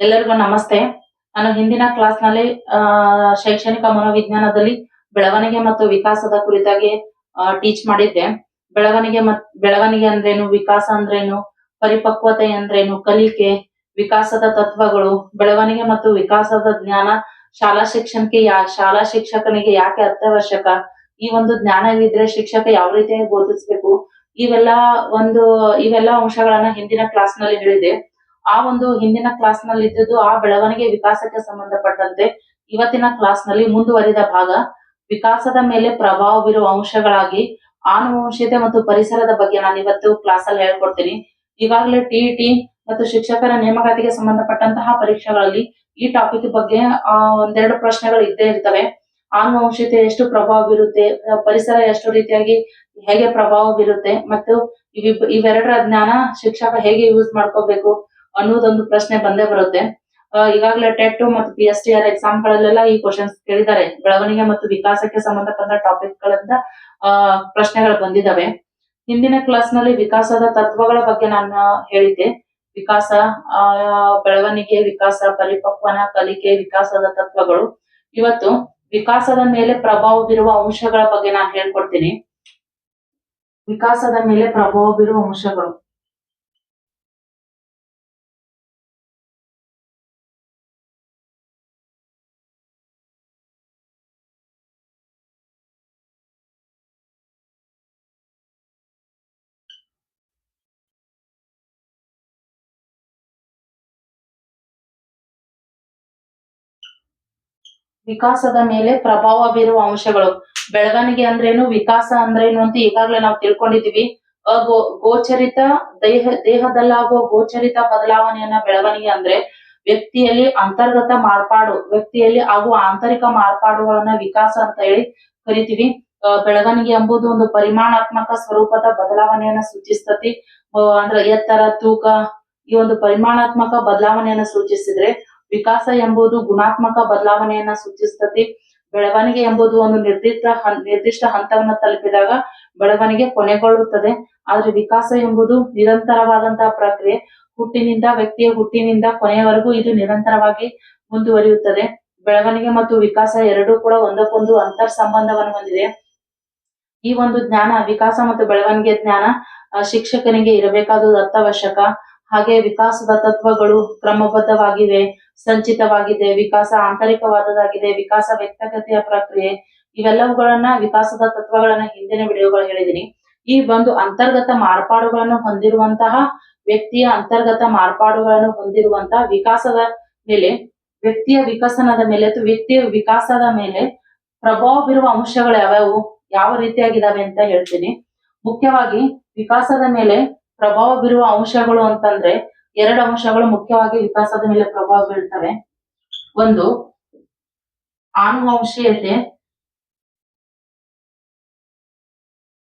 ಎಲ್ಲರಿಗೂ ನಮಸ್ತೆ. ನಾನು ಹಿಂದಿನ ಕ್ಲಾಸ್ನಲ್ಲಿ ಶೈಕ್ಷಣಿಕ ಮನೋವಿಜ್ಞಾನದಲ್ಲಿ ಬೆಳವಣಿಗೆ ಮತ್ತು ವಿಕಾಸದ ಕುರಿತಾಗಿ ಟೀಚ್ ಮಾಡಿದ್ದೆ. ಬೆಳವಣಿಗೆ ಮತ್, ಬೆಳವಣಿಗೆ ಅಂದ್ರೇನು, ವಿಕಾಸ ಅಂದ್ರೇನು, ಪರಿಪಕ್ವತೆ ಅಂದ್ರೇನು, ಕಲಿಕೆ, ವಿಕಾಸದ ತತ್ವಗಳು, ಬೆಳವಣಿಗೆ ಮತ್ತು ವಿಕಾಸದ ಜ್ಞಾನ ಶಾಲಾ ಶಿಕ್ಷಣಕ್ಕೆ ಯಾ, ಶಾಲಾ ಶಿಕ್ಷಕನಿಗೆ ಯಾಕೆ ಅತ್ಯವಶ್ಯಕ? ಈ ಒಂದು ಜ್ಞಾನವಿದ್ರೆ ಶಿಕ್ಷಕ ಯಾವ ರೀತಿಯಾಗಿ ಬೋಧಿಸ್ಬೇಕು? ಇವೆಲ್ಲ ಒಂದು, ಇವೆಲ್ಲ ಅಂಶಗಳನ್ನ ಹಿಂದಿನ ಕ್ಲಾಸ್ನಲ್ಲಿ ಹೇಳಿದೆ ಆ ಒಂದು ಹಿಂದಿನ ಕ್ಲಾಸ್ನಲ್ಲಿ ಇದ್ದದ್ದು ಆ ಬೆಳವಣಿಗೆ ವಿಕಾಸಕ್ಕೆ ಸಂಬಂಧಪಟ್ಟಂತೆ ಇವತ್ತಿನ ಕ್ಲಾಸ್ನಲ್ಲಿ ಮುಂದುವರಿದ ಭಾಗ ವಿಕಾಸದ ಮೇಲೆ ಪ್ರಭಾವ ಬೀರುವ ಅಂಶಗಳಾಗಿ ಆನುವಂಶಿಕತೆ ಮತ್ತು ಪರಿಸರದ ಬಗ್ಗೆ ನಾನು ಇವತ್ತು ಕ್ಲಾಸ್ ಅಲ್ಲಿ ಹೇಳ್ಕೊಡ್ತೀನಿ. ಈಗಾಗಲೇ ಟಿಇಟಿ ಮತ್ತು ಶಿಕ್ಷಕರ ನೇಮಕಾತಿಗೆ ಸಂಬಂಧಪಟ್ಟಂತಹ ಪರೀಕ್ಷೆಗಳಲ್ಲಿ ಈ ಟಾಪಿಕ್ ಬಗ್ಗೆ ಒಂದೆರಡು ಪ್ರಶ್ನೆಗಳು ಇದ್ದೇ ಇರ್ತವೆ. ಆನುವಂಶಿಕತೆ ಎಷ್ಟು ಪ್ರಭಾವ ಬೀರುತ್ತೆ ಪರಿಸರ ಎಷ್ಟು ರೀತಿಯಾಗಿ ಹೇಗೆ ಪ್ರಭಾವ ಬೀರುತ್ತೆ ಮತ್ತು ಇವೆರಡರ ಜ್ಞಾನ ಶಿಕ್ಷಕ ಹೇಗೆ ಯೂಸ್ ಮಾಡ್ಕೋಬೇಕು ಅನ್ನೋದೊಂದು ಪ್ರಶ್ನೆ ಬಂದೇ ಬರುತ್ತೆ. ಈಗಾಗಲೇ ಟೆಟ್ ಮತ್ತು P S T R exam ಗಳಲ್ಲೆಲ್ಲ ಈ ಕ್ವಶನ್ಸ್ ಕೇಳಿದ್ದಾರೆ. ಬೆಳವಣಿಗೆ ಮತ್ತು ವಿಕಾಸಕ್ಕೆ ಸಂಬಂಧಪಟ್ಟ ಟಾಪಿಕ್ ಗಳಿಂದ ಪ್ರಶ್ನೆಗಳು ಬಂದಿದ್ದಾವೆ. ಹಿಂದಿನ ಕ್ಲಾಸ್ನಲ್ಲಿ ವಿಕಾಸದ ತತ್ವಗಳ ಬಗ್ಗೆ ನಾನು ಹೇಳಿದ್ದೆ. ವಿಕಾಸ ಬೆಳವಣಿಗೆ, ವಿಕಾಸ, ಪರಿಪಕ್ವನ, ಕಲಿಕೆ, ವಿಕಾಸದ ತತ್ವಗಳು. ಇವತ್ತು ವಿಕಾಸದ ಮೇಲೆ ಪ್ರಭಾವ ಬೀರುವ ಅಂಶಗಳ ಬಗ್ಗೆ ನಾನು ಹೇಳ್ಕೊಡ್ತೀನಿ. ವಿಕಾಸದ ಮೇಲೆ ಪ್ರಭಾವ ಬೀರುವ ಅಂಶಗಳು. ವಿಕಾಸದ ಮೇಲೆ ಪ್ರಭಾವ ಬೀರುವ ಅಂಶಗಳು. ಬೆಳವಣಿಗೆ ಅಂದ್ರೇನು, ವಿಕಾಸ ಅಂದ್ರೇನು ಅಂತ ಈಗಾಗಲೇ ನಾವು ತಿಳ್ಕೊಂಡಿದೀವಿ. ಅಗೋ, ಗೋಚರಿತ ದೇಹ ದೇಹದಲ್ಲಾಗುವ ಗೋಚರಿತ ಬದಲಾವಣೆಯನ್ನ ಬೆಳವಣಿಗೆ ಅಂದ್ರೆ ವ್ಯಕ್ತಿಯಲ್ಲಿ ಅಂತರ್ಗತ ಮಾರ್ಪಾಡು, ವ್ಯಕ್ತಿಯಲ್ಲಿ ಆಗುವ ಆಂತರಿಕ ಮಾರ್ಪಾಡುಗಳನ್ನ ವಿಕಾಸ ಅಂತ ಹೇಳಿ ಕರಿತೀವಿ. ಬೆಳವಣಿಗೆ ಎಂಬುದು ಒಂದು ಪರಿಮಾಣಾತ್ಮಕ ಸ್ವರೂಪದ ಬದಲಾವಣೆಯನ್ನ ಸೂಚಿಸ್ತತಿ. ಅಂದ್ರೆ ಎತ್ತರ, ತೂಕ ಈ ಒಂದು ಪರಿಮಾಣಾತ್ಮಕ ಬದಲಾವಣೆಯನ್ನ ಸೂಚಿಸಿದ್ರೆ ವಿಕಾಸ ಎಂಬುದು ಗುಣಾತ್ಮಕ ಬದಲಾವಣೆಯನ್ನ ಸೂಚಿಸ್ತತಿ ಬೆಳವಣಿಗೆ ಎಂಬುದು ಒಂದು ನಿರ್ದಿಷ್ಟ ನಿರ್ದಿಷ್ಟ ಹಂತವನ್ನು ತಲುಪಿದಾಗ ಬೆಳವಣಿಗೆ ಕೊನೆಗೊಳ್ಳುತ್ತದೆ. ಆದ್ರೆ ವಿಕಾಸ ಎಂಬುದು ನಿರಂತರವಾದಂತಹ ಪ್ರಕ್ರಿಯೆ. ಹುಟ್ಟಿನಿಂದ, ವ್ಯಕ್ತಿಯ ಹುಟ್ಟಿನಿಂದ ಕೊನೆಯವರೆಗೂ ಇದು ನಿರಂತರವಾಗಿ ಮುಂದುವರಿಯುತ್ತದೆ. ಬೆಳವಣಿಗೆ ಮತ್ತು ವಿಕಾಸ ಎರಡೂ ಕೂಡ ಒಂದಕ್ಕೊಂದು ಅಂತರ್ ಸಂಬಂಧವನ್ನು ಹೊಂದಿದೆ. ಈ ಒಂದು ಜ್ಞಾನ, ವಿಕಾಸ ಮತ್ತು ಬೆಳವಣಿಗೆ ಜ್ಞಾನ ಶಿಕ್ಷಕನಿಗೆ ಇರಬೇಕಾದುದು ಅತ್ಯವಶ್ಯಕ. ಹಾಗೆ ವಿಕಾಸದ ತತ್ವಗಳು ಕ್ರಮಬದ್ಧವಾಗಿವೆ. ಸಂಚಿತವಾಗಿದೆ, ವಿಕಾಸ ಆಂತರಿಕವಾದದಾಗಿದೆ ವಿಕಾಸ ವ್ಯಕ್ತಗತೆಯ ಪ್ರಕ್ರಿಯೆ, ಇವೆಲ್ಲವುಗಳನ್ನ ವಿಕಾಸದ ತತ್ವಗಳನ್ನ ಹಿಂದಿನ ವಿಡಿಯೋಗಳು ಹೇಳಿದೀನಿ. ಈ ಒಂದು ಅಂತರ್ಗತ ಮಾರ್ಪಾಡುಗಳನ್ನು ಹೊಂದಿರುವಂತಹ, ವ್ಯಕ್ತಿಯ ಅಂತರ್ಗತ ಮಾರ್ಪಾಡುಗಳನ್ನು ಹೊಂದಿರುವಂತಹ ವಿಕಾಸದ ಮೇಲೆ, ವ್ಯಕ್ತಿಯ ವಿಕಸನದ ಮೇಲೆ ಅಥವಾ ವ್ಯಕ್ತಿಯ ವಿಕಾಸದ ಮೇಲೆ ಪ್ರಭಾವ ಬೀರುವ ಅಂಶಗಳು ಯಾವ್ಯಾವು, ಯಾವ ರೀತಿಯಾಗಿದ್ದಾವೆ ಅಂತ ಹೇಳ್ತೀನಿ. ಮುಖ್ಯವಾಗಿ ವಿಕಾಸದ ಮೇಲೆ ಪ್ರಭಾವ ಬೀರುವ ಅಂಶಗಳು ಅಂತಂದ್ರೆ ಎರಡು ಅಂಶಗಳು ಮುಖ್ಯವಾಗಿ ವಿಕಾಸದ ಮೇಲೆ ಪ್ರಭಾವ ಬೀಳ್ತವೆ. ಒಂದು, ಆನುವಂಶೀಯತೆ.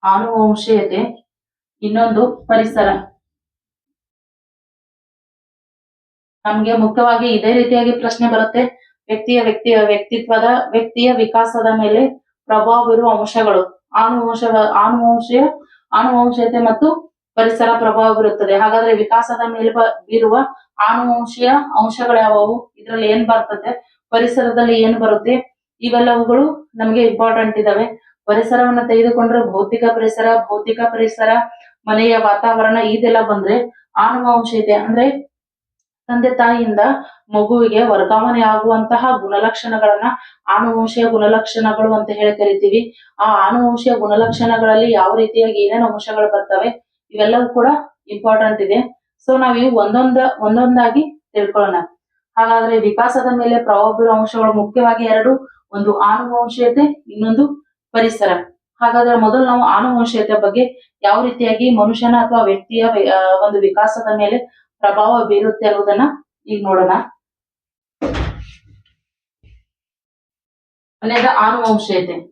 ಆನುವಂಶೀಯತೆ. ಇನ್ನೊಂದು, ಪರಿಸರ. ನಮ್ಗೆ ಮುಖ್ಯವಾಗಿ ಇದೇ ರೀತಿಯಾಗಿ ಪ್ರಶ್ನೆ ಬರುತ್ತೆ. ವ್ಯಕ್ತಿಯ ವ್ಯಕ್ತಿಯ ವ್ಯಕ್ತಿತ್ವದ, ವ್ಯಕ್ತಿಯ ವಿಕಾಸದ ಮೇಲೆ ಪ್ರಭಾವ ಬೀರುವ ಅಂಶಗಳು. ಆನುವಂಶ, ಆನುವಂಶೀಯ, ಆನುವಂಶೀಯತೆ ಮತ್ತು ಪರಿಸರ ಪ್ರಭಾವ ಬೀರುತ್ತದೆ. ಹಾಗಾದ್ರೆ ವಿಕಾಸದ ಮೇಲೆ ಬೀರುವ ಆನುವಂಶೀಯ ಅಂಶಗಳು ಯಾವುವು? ಇದ್ರಲ್ಲಿ ಏನ್ ಬರ್ತದೆ? ಪರಿಸರದಲ್ಲಿ ಏನ್ ಬರುತ್ತೆ? ಇವೆಲ್ಲವುಗಳು ನಮ್ಗೆ ಇಂಪಾರ್ಟೆಂಟ್ ಇದಾವೆ. ಪರಿಸರವನ್ನ ತೆಗೆದುಕೊಂಡ್ರೆ ಭೌತಿಕ ಪರಿಸರ ಭೌತಿಕ ಪರಿಸರ, ಮನೆಯ ವಾತಾವರಣ ಇದೆಲ್ಲ ಬಂದ್ರೆ ಆನುವಂಶ ಇದೆ. ಅಂದ್ರೆ ತಂದೆ ತಾಯಿಯಿಂದ ಮಗುವಿಗೆ ವರ್ಗಾವಣೆ ಆಗುವಂತಹ ಗುಣಲಕ್ಷಣಗಳನ್ನ ಆನುವಂಶೀಯ ಗುಣಲಕ್ಷಣಗಳು ಅಂತ ಹೇಳಿ ಕರಿತೀವಿ. ಆ ಆನುವಂಶೀಯ ಗುಣಲಕ್ಷಣಗಳಲ್ಲಿ ಯಾವ ರೀತಿಯಾಗಿ ಏನೇನು ಅಂಶಗಳು ಬರ್ತವೆ? ಇವೆಲ್ಲವೂ ಕೂಡ ಇಂಪಾರ್ಟೆಂಟ್ ಇದೆ. ಸೊ ನಾವ್ ಇವು ಒಂದೊಂದ, ಒಂದೊಂದಾಗಿ ತಿಳ್ಕೊಳ್ಳೋಣ. ಹಾಗಾದ್ರೆ ವಿಕಾಸದ ಮೇಲೆ ಪ್ರಭಾವ ಬೀರುವ ಅಂಶಗಳು ಮುಖ್ಯವಾಗಿ ಎರಡು, ಒಂದು ಆನುವಂಶೀಯತೆ, ಇನ್ನೊಂದು ಪರಿಸರ. ಹಾಗಾದ್ರೆ ಮೊದಲು ನಾವು ಆನುವಂಶೀಯತೆ ಬಗ್ಗೆ ಯಾವ ರೀತಿಯಾಗಿ ಮನುಷ್ಯನ ಅಥವಾ ವ್ಯಕ್ತಿಯ ಒಂದು ವಿಕಾಸದ ಮೇಲೆ ಪ್ರಭಾವ ಬೀರುತ್ತೆ ಅನ್ನೋದನ್ನ ಈಗ ನೋಡೋಣ. ಅನೇಕ ಆನುವಂಶೀಯತೆ.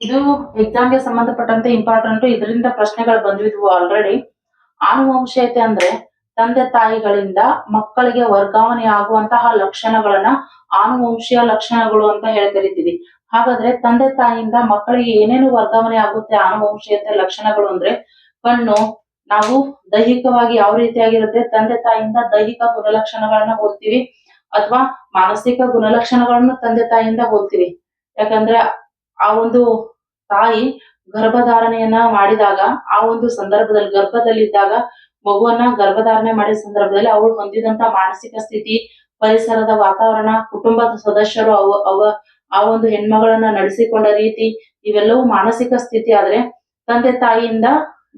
ಇದು ಎಕ್ಸಾಮ್ಗೆ ಸಂಬಂಧಪಟ್ಟಂತೆ ಇಂಪಾರ್ಟೆಂಟ್ ಇದರಿಂದ ಪ್ರಶ್ನೆಗಳು ಬಂದಿದ್ವು ಆಲ್ರೆಡಿ ಆನುವಂಶೀಯತೆ ಅಂದ್ರೆ ತಂದೆ ತಾಯಿಗಳಿಂದ ಮಕ್ಕಳಿಗೆ ವರ್ಗಾವಣೆ ಆಗುವಂತಹ ಲಕ್ಷಣಗಳನ್ನ ಆನುವಂಶೀಯ ಲಕ್ಷಣಗಳು ಅಂತ ಹೇಳಿ ಕರಿತೀವಿ. ಹಾಗಾದ್ರೆ ತಂದೆ ತಾಯಿಯಿಂದ ಮಕ್ಕಳಿಗೆ ಏನೇನು ವರ್ಗಾವಣೆ ಆಗುತ್ತೆ ಆನುವಂಶೀಯತೆ ಲಕ್ಷಣಗಳು ಅಂದ್ರೆ ಕಣ್ಣು, ನಾವು ದೈಹಿಕವಾಗಿ ಯಾವ ರೀತಿಯಾಗಿರುತ್ತೆ, ತಂದೆ ತಾಯಿಯಿಂದ ದೈಹಿಕ ಗುಣಲಕ್ಷಣಗಳನ್ನ ಹೋಲ್ತೀವಿ ಅಥವಾ ಮಾನಸಿಕ ಗುಣಲಕ್ಷಣಗಳನ್ನು ತಂದೆ ತಾಯಿಯಿಂದ ಹೋಲ್ತೀವಿ ಯಾಕಂದ್ರೆ ಆ ಒಂದು ತಾಯಿ ಗರ್ಭಧಾರಣೆಯನ್ನ ಮಾಡಿದಾಗ, ಆ ಒಂದು ಸಂದರ್ಭದಲ್ಲಿ, ಗರ್ಭದಲ್ಲಿದ್ದಾಗ ಮಗುವನ್ನ ಗರ್ಭಧಾರಣೆ ಮಾಡಿದ ಸಂದರ್ಭದಲ್ಲಿ ಅವಳು ಹೊಂದಿದಂತ ಮಾನಸಿಕ ಸ್ಥಿತಿ, ಪರಿಸರದ ವಾತಾವರಣ, ಕುಟುಂಬದ ಸದಸ್ಯರು ಅವ ಅವ, ಆ ಒಂದು ಹೆಣ್ಮಗಳನ್ನ ನಡೆಸಿಕೊಂಡ ರೀತಿ ಇವೆಲ್ಲವೂ ಮಾನಸಿಕ ಸ್ಥಿತಿ. ಆದ್ರೆ ತಂದೆ ತಾಯಿಯಿಂದ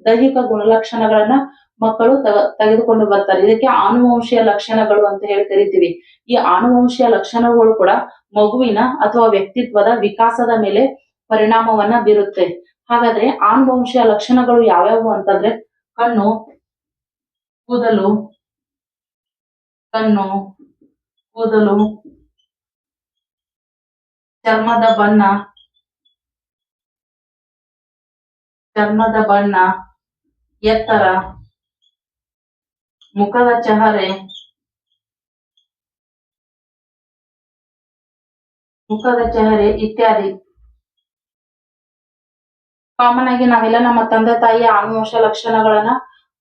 ದೈಹಿಕ ಗುಣಲಕ್ಷಣಗಳನ್ನ ಮಕ್ಕಳು ತಗ, ತೆಗೆದುಕೊಂಡು ಬರ್ತಾರೆ. ಇದಕ್ಕೆ ಆನುವಂಶೀಯ ಲಕ್ಷಣಗಳು ಅಂತ ಹೇಳಿ ಕರಿತೀವಿ. ಈ ಆನುವಂಶೀಯ ಲಕ್ಷಣಗಳು ಕೂಡ ಮಗುವಿನ ಅಥವಾ ವ್ಯಕ್ತಿತ್ವದ ವಿಕಾಸದ ಮೇಲೆ ಪರಿಣಾಮವನ್ನ ಬೀರುತ್ತೆ. ಹಾಗಾದ್ರೆ ಆನುವಂಶೀಯ ಲಕ್ಷಣಗಳು ಯಾವ್ಯಾವು ಅಂತಂದ್ರೆ ಕಣ್ಣು, ಕೂದಲು ಕಣ್ಣು, ಕೂದಲು, ಚರ್ಮದ ಬಣ್ಣ ಚರ್ಮದ ಬಣ್ಣ, ಎತ್ತರ, ಮುಖದ ಚಹರೆ. ಮುಖದ ಚಹರೆ ಇತ್ಯಾದಿ. ಕಾಮನ್ ಆಗಿ ನಾವೆಲ್ಲ ನಮ್ಮ ತಂದೆ ತಾಯಿಯ ಆನುವಂಶ ಲಕ್ಷಣಗಳನ್ನ,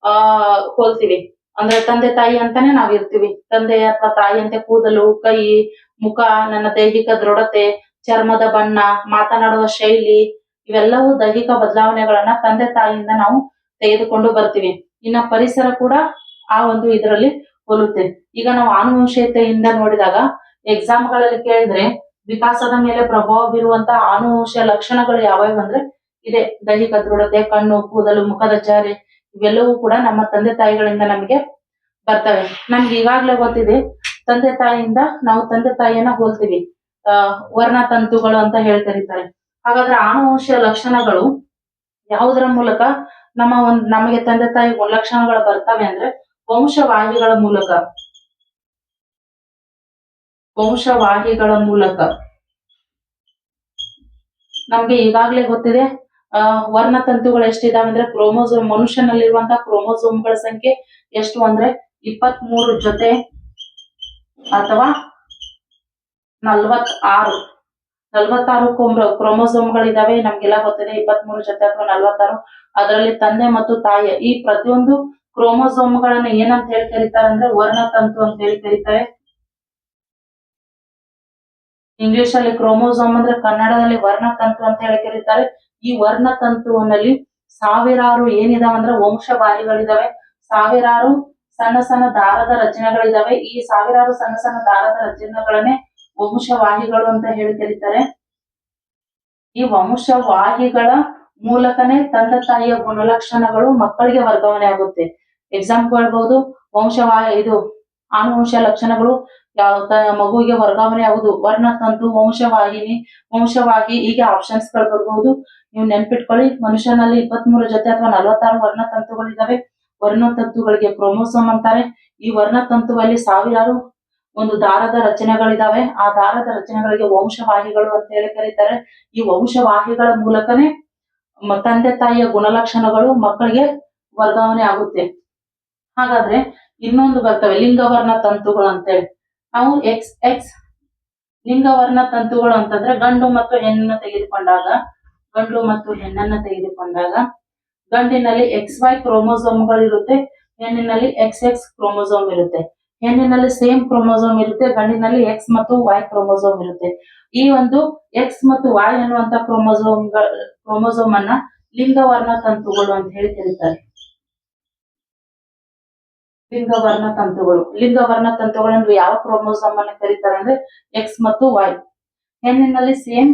ಆ, ಹೋಲ್ತೀವಿ. ಅಂದ್ರೆ ತಂದೆ ತಾಯಿ ಅಂತಾನೆ ನಾವ್ ಇರ್ತೀವಿ ತಂದೆ ಅಥವಾ ತಾಯಿ ಅಂತ ಕೂದಲು, ಕೈ, ಮುಖ, ನನ್ನ ದೈಹಿಕ ದೃಢತೆ, ಚರ್ಮದ ಬಣ್ಣ, ಮಾತನಾಡುವ ಶೈಲಿ, ಇವೆಲ್ಲವೂ ದೈಹಿಕ ಬದಲಾವಣೆಗಳನ್ನ ತಂದೆ ತಾಯಿಯಿಂದ ನಾವು ತೆಗೆದುಕೊಂಡು ಬರ್ತೀವಿ. ಇನ್ನ ಪರಿಸರ ಕೂಡ ಆ ಒಂದು ಇದರಲ್ಲಿ ಹೋಲುತ್ತೆ. ಈಗ ನಾವು ಆನುವಂಶೀಯತೆಯಿಂದ ನೋಡಿದಾಗ ಎಕ್ಸಾಮ್ಗಳಲ್ಲಿ ಕೇಳಿದ್ರೆ ವಿಕಾಸದ ಮೇಲೆ ಪ್ರಭಾವ ಬೀರುವಂತ ಆನುವಂಶ ಲಕ್ಷಣಗಳು ಯಾವ್ಯಾವ ಅಂದ್ರೆ ಇದೆ. ದೈಹಿಕ ದೃಢತೆ, ಕಣ್ಣು, ಕೂದಲು, ಮುಖದ ಜಾರಿ, ಇವೆಲ್ಲವೂ ಕೂಡ ನಮ್ಮ ತಂದೆ ತಾಯಿಗಳಿಂದ ನಮಗೆ ಬರ್ತವೆ. ನಮ್ಗೆ ಈಗಾಗ್ಲೇ ಗೊತ್ತಿದೆ, ತಂದೆ ತಾಯಿಯಿಂದ ನಾವು ತಂದೆ ತಾಯಿಯನ್ನ ಹೋಲ್ತೀವಿ. ವರ್ಣ ವರ್ಣತಂತುಗಳು ಅಂತ ಹೇಳ್ತರಿತಾರೆ. ಹಾಗಾದ್ರೆ ಆನುವಂಶ ಲಕ್ಷಣಗಳು ಯಾವುದರ ಮೂಲಕ ನಮ್ಮ ಒಂದ್, ನಮಗೆ ತಂದೆ ತಾಯಿ ಗುಣಲಕ್ಷಣಗಳು ಬರ್ತವೆ ಅಂದ್ರೆ ವಂಶವಾಹಿಗಳ ಮೂಲಕ. ವಂಶವಾಹಿಗಳ ಮೂಲಕ. ನಮ್ಗೆ ಈಗಾಗ್ಲೇ ಗೊತ್ತಿದೆ ವರ್ಣ ವರ್ಣತಂತುಗಳು ಎಷ್ಟಿದಾವೆ ಅಂದ್ರೆ ಕ್ರೋಮೋಸೋಮ್, ಮನುಷ್ಯನಲ್ಲಿರುವಂತಹ ಕ್ರೋಮೋಸೋಮ್ಗಳ ಸಂಖ್ಯೆ ಎಷ್ಟು ಅಂದ್ರೆ ಇಪ್ಪತ್ತ್ ಮೂರು ಜೊತೆ ಅಥವಾ ನಲ್ವತ್ ಆರು ನಲ್ವತ್ತಾರು ಕ್ರೋಮೋಸೋಮ್ಗಳಿದಾವೆ, ನಮ್ಗೆಲ್ಲ ಗೊತ್ತಿದೆ ಇಪ್ಪತ್ತ್ ಮೂರು ಜೊತೆ ಅಥವಾ ನಲ್ವತ್ತಾರು. ಅದರಲ್ಲಿ ತಂದೆ ಮತ್ತು ತಾಯಿ ಈ ಪ್ರತಿಯೊಂದು ಕ್ರೋಮೋಸೋಮ್ಗಳನ್ನ ಏನಂತ ಹೇಳಿ ಕರೀತಾರೆ ಅಂದ್ರೆ ವರ್ಣತಂತು ಅಂತ ಹೇಳಿ ಕರೀತಾರೆ. ಇಂಗ್ಲಿಷ್ ಅಲ್ಲಿ ಕ್ರೋಮೋಸೋಮ್ ಅಂದ್ರೆ ಕನ್ನಡದಲ್ಲಿ ವರ್ಣತಂತು ಅಂತ ಹೇಳಿ ಕರೀತಾರೆ. ಈ ವರ್ಣತಂತುವಿನಲ್ಲಿ ಸಾವಿರಾರು ಏನಿದಾವೆ ಅಂದ್ರೆ ವಂಶವಾಹಿಗಳಿದಾವೆ. ಸಾವಿರಾರು ಸಣ್ಣ ಸಣ್ಣ ದಾರದ ರಚನೆಗಳಿದಾವೆ. ಈ ಸಾವಿರಾರು ಸಣ್ಣ ಸಣ್ಣ ದಾರದ ರಚನೆಗಳನ್ನೇ ವಂಶವಾಹಿಗಳು ಅಂತ ಹೇಳಿ ಕರೀತಾರೆ. ಈ ವಂಶವಾಹಿಗಳ ಮೂಲಕನೇ ತಂದೆ ತಾಯಿಯ ಗುಣಲಕ್ಷಣಗಳು ಮಕ್ಕಳಿಗೆ ವರ್ಗಾವಣೆ ಆಗುತ್ತೆ. ಎಕ್ಸಾಂಪಲ್ ಹೇಳ್ಬಹುದು ವಂಶವಾಹಿ ಇದು ಆನುವಂಶ ಲಕ್ಷಣಗಳು ಯಾವ ಮಗುವಿಗೆ ವರ್ಗಾವಣೆ ಆಗುದು. ವರ್ಣತಂತು ವಂಶವಾಹಿನಿ ವಂಶವಾಹಿ ಹೀಗೆ ಆಪ್ಷನ್ಸ್ಗಳು ಬರ್ಬಹುದು. ನೀವು ನೆನ್ಪಿಟ್ಕೊಳ್ಳಿ, ಮನುಷ್ಯನಲ್ಲಿ ಇಪ್ಪತ್ಮೂರು ಜೊತೆ ಅಥವಾ ನಲವತ್ತಾರು ವರ್ಣತಂತುಗಳಿದಾವೆ ವರ್ಣತಂತುಗಳಿಗೆ ಕ್ರೋಮೋಸೋಮ್ ಅಂತಾರೆ. ಈ ವರ್ಣತಂತುವಲ್ಲಿ ಸಾವಿರಾರು ಒಂದು ದಾರದ ರಚನೆಗಳಿದಾವೆ. ಆ ದಾರದ ರಚನೆಗಳಿಗೆ ವಂಶವಾಹಿಗಳು ಅಂತ ಹೇಳಿ ಕರೀತಾರೆ. ಈ ವಂಶವಾಹಿಗಳ ಮೂಲಕನೇ ತಂದೆ, ತಾಯಿಯ ಗುಣಲಕ್ಷಣಗಳು ಮಕ್ಕಳಿಗೆ ವರ್ಗಾವಣೆ ಆಗುತ್ತೆ. ಹಾಗಾದ್ರೆ ಇನ್ನೊಂದು ಬರ್ತವೆ. ಲಿಂಗವರ್ಣ ತಂತುಗಳು ಅಂತೇಳಿ ನಾವು ಎಕ್ಸ್ ಎಕ್ಸ್ ಲಿಂಗವರ್ಣ ತಂತುಗಳು ಅಂತಂದ್ರೆ ಗಂಡು ಮತ್ತು ಹೆಣ್ಣನ್ನು ತೆಗೆದುಕೊಂಡಾಗ, ಗಂಡು ಮತ್ತು ಹೆಣ್ಣನ್ನ ತೆಗೆದುಕೊಂಡಾಗ, ಗಂಡಿನಲ್ಲಿ ಎಕ್ಸ್ ವೈ ಕ್ರೋಮೋಸೋಮ್ಗಳು ಇರುತ್ತೆ, ಹೆಣ್ಣಿನಲ್ಲಿ ಎಕ್ಸ್ ಎಕ್ಸ್ ಕ್ರೋಮೋಸೋಮ್ ಇರುತ್ತೆ. ಹೆಣ್ಣಿನಲ್ಲಿ ಸೇಮ್ ಕ್ರೋಮೋಸೋಮ್ ಇರುತ್ತೆ, ಗಂಡಿನಲ್ಲಿ ಎಕ್ಸ್ ಮತ್ತು ವೈ ಕ್ರೋಮೋಸೋಮ್ ಇರುತ್ತೆ. ಈ ಒಂದು ಎಕ್ಸ್ ಮತ್ತು ವೈ ಅನ್ನುವಂತ ಕ್ರೋಮೋಸೋಮ್ ಕ್ರೋಮೋಸೋಮ್ ಅನ್ನ ಲಿಂಗವರ್ಣ ತಂತುಗಳು ಅಂತ ಹೇಳಿ ಕರೀತಾರೆ. ಲಿಂಗವರ್ಣ ತಂತುಗಳು. ಲಿಂಗವರ್ಣ ತಂತುಗಳನ್ನು ಯಾವ ಕ್ರೋಮೋಸೋಮ್ ಅನ್ನ ಕರೀತಾರೆ ಅಂದ್ರೆ ಎಕ್ಸ್ ಮತ್ತು ವೈ ಹೆಣ್ಣಿನಲ್ಲಿ ಸೇಮ್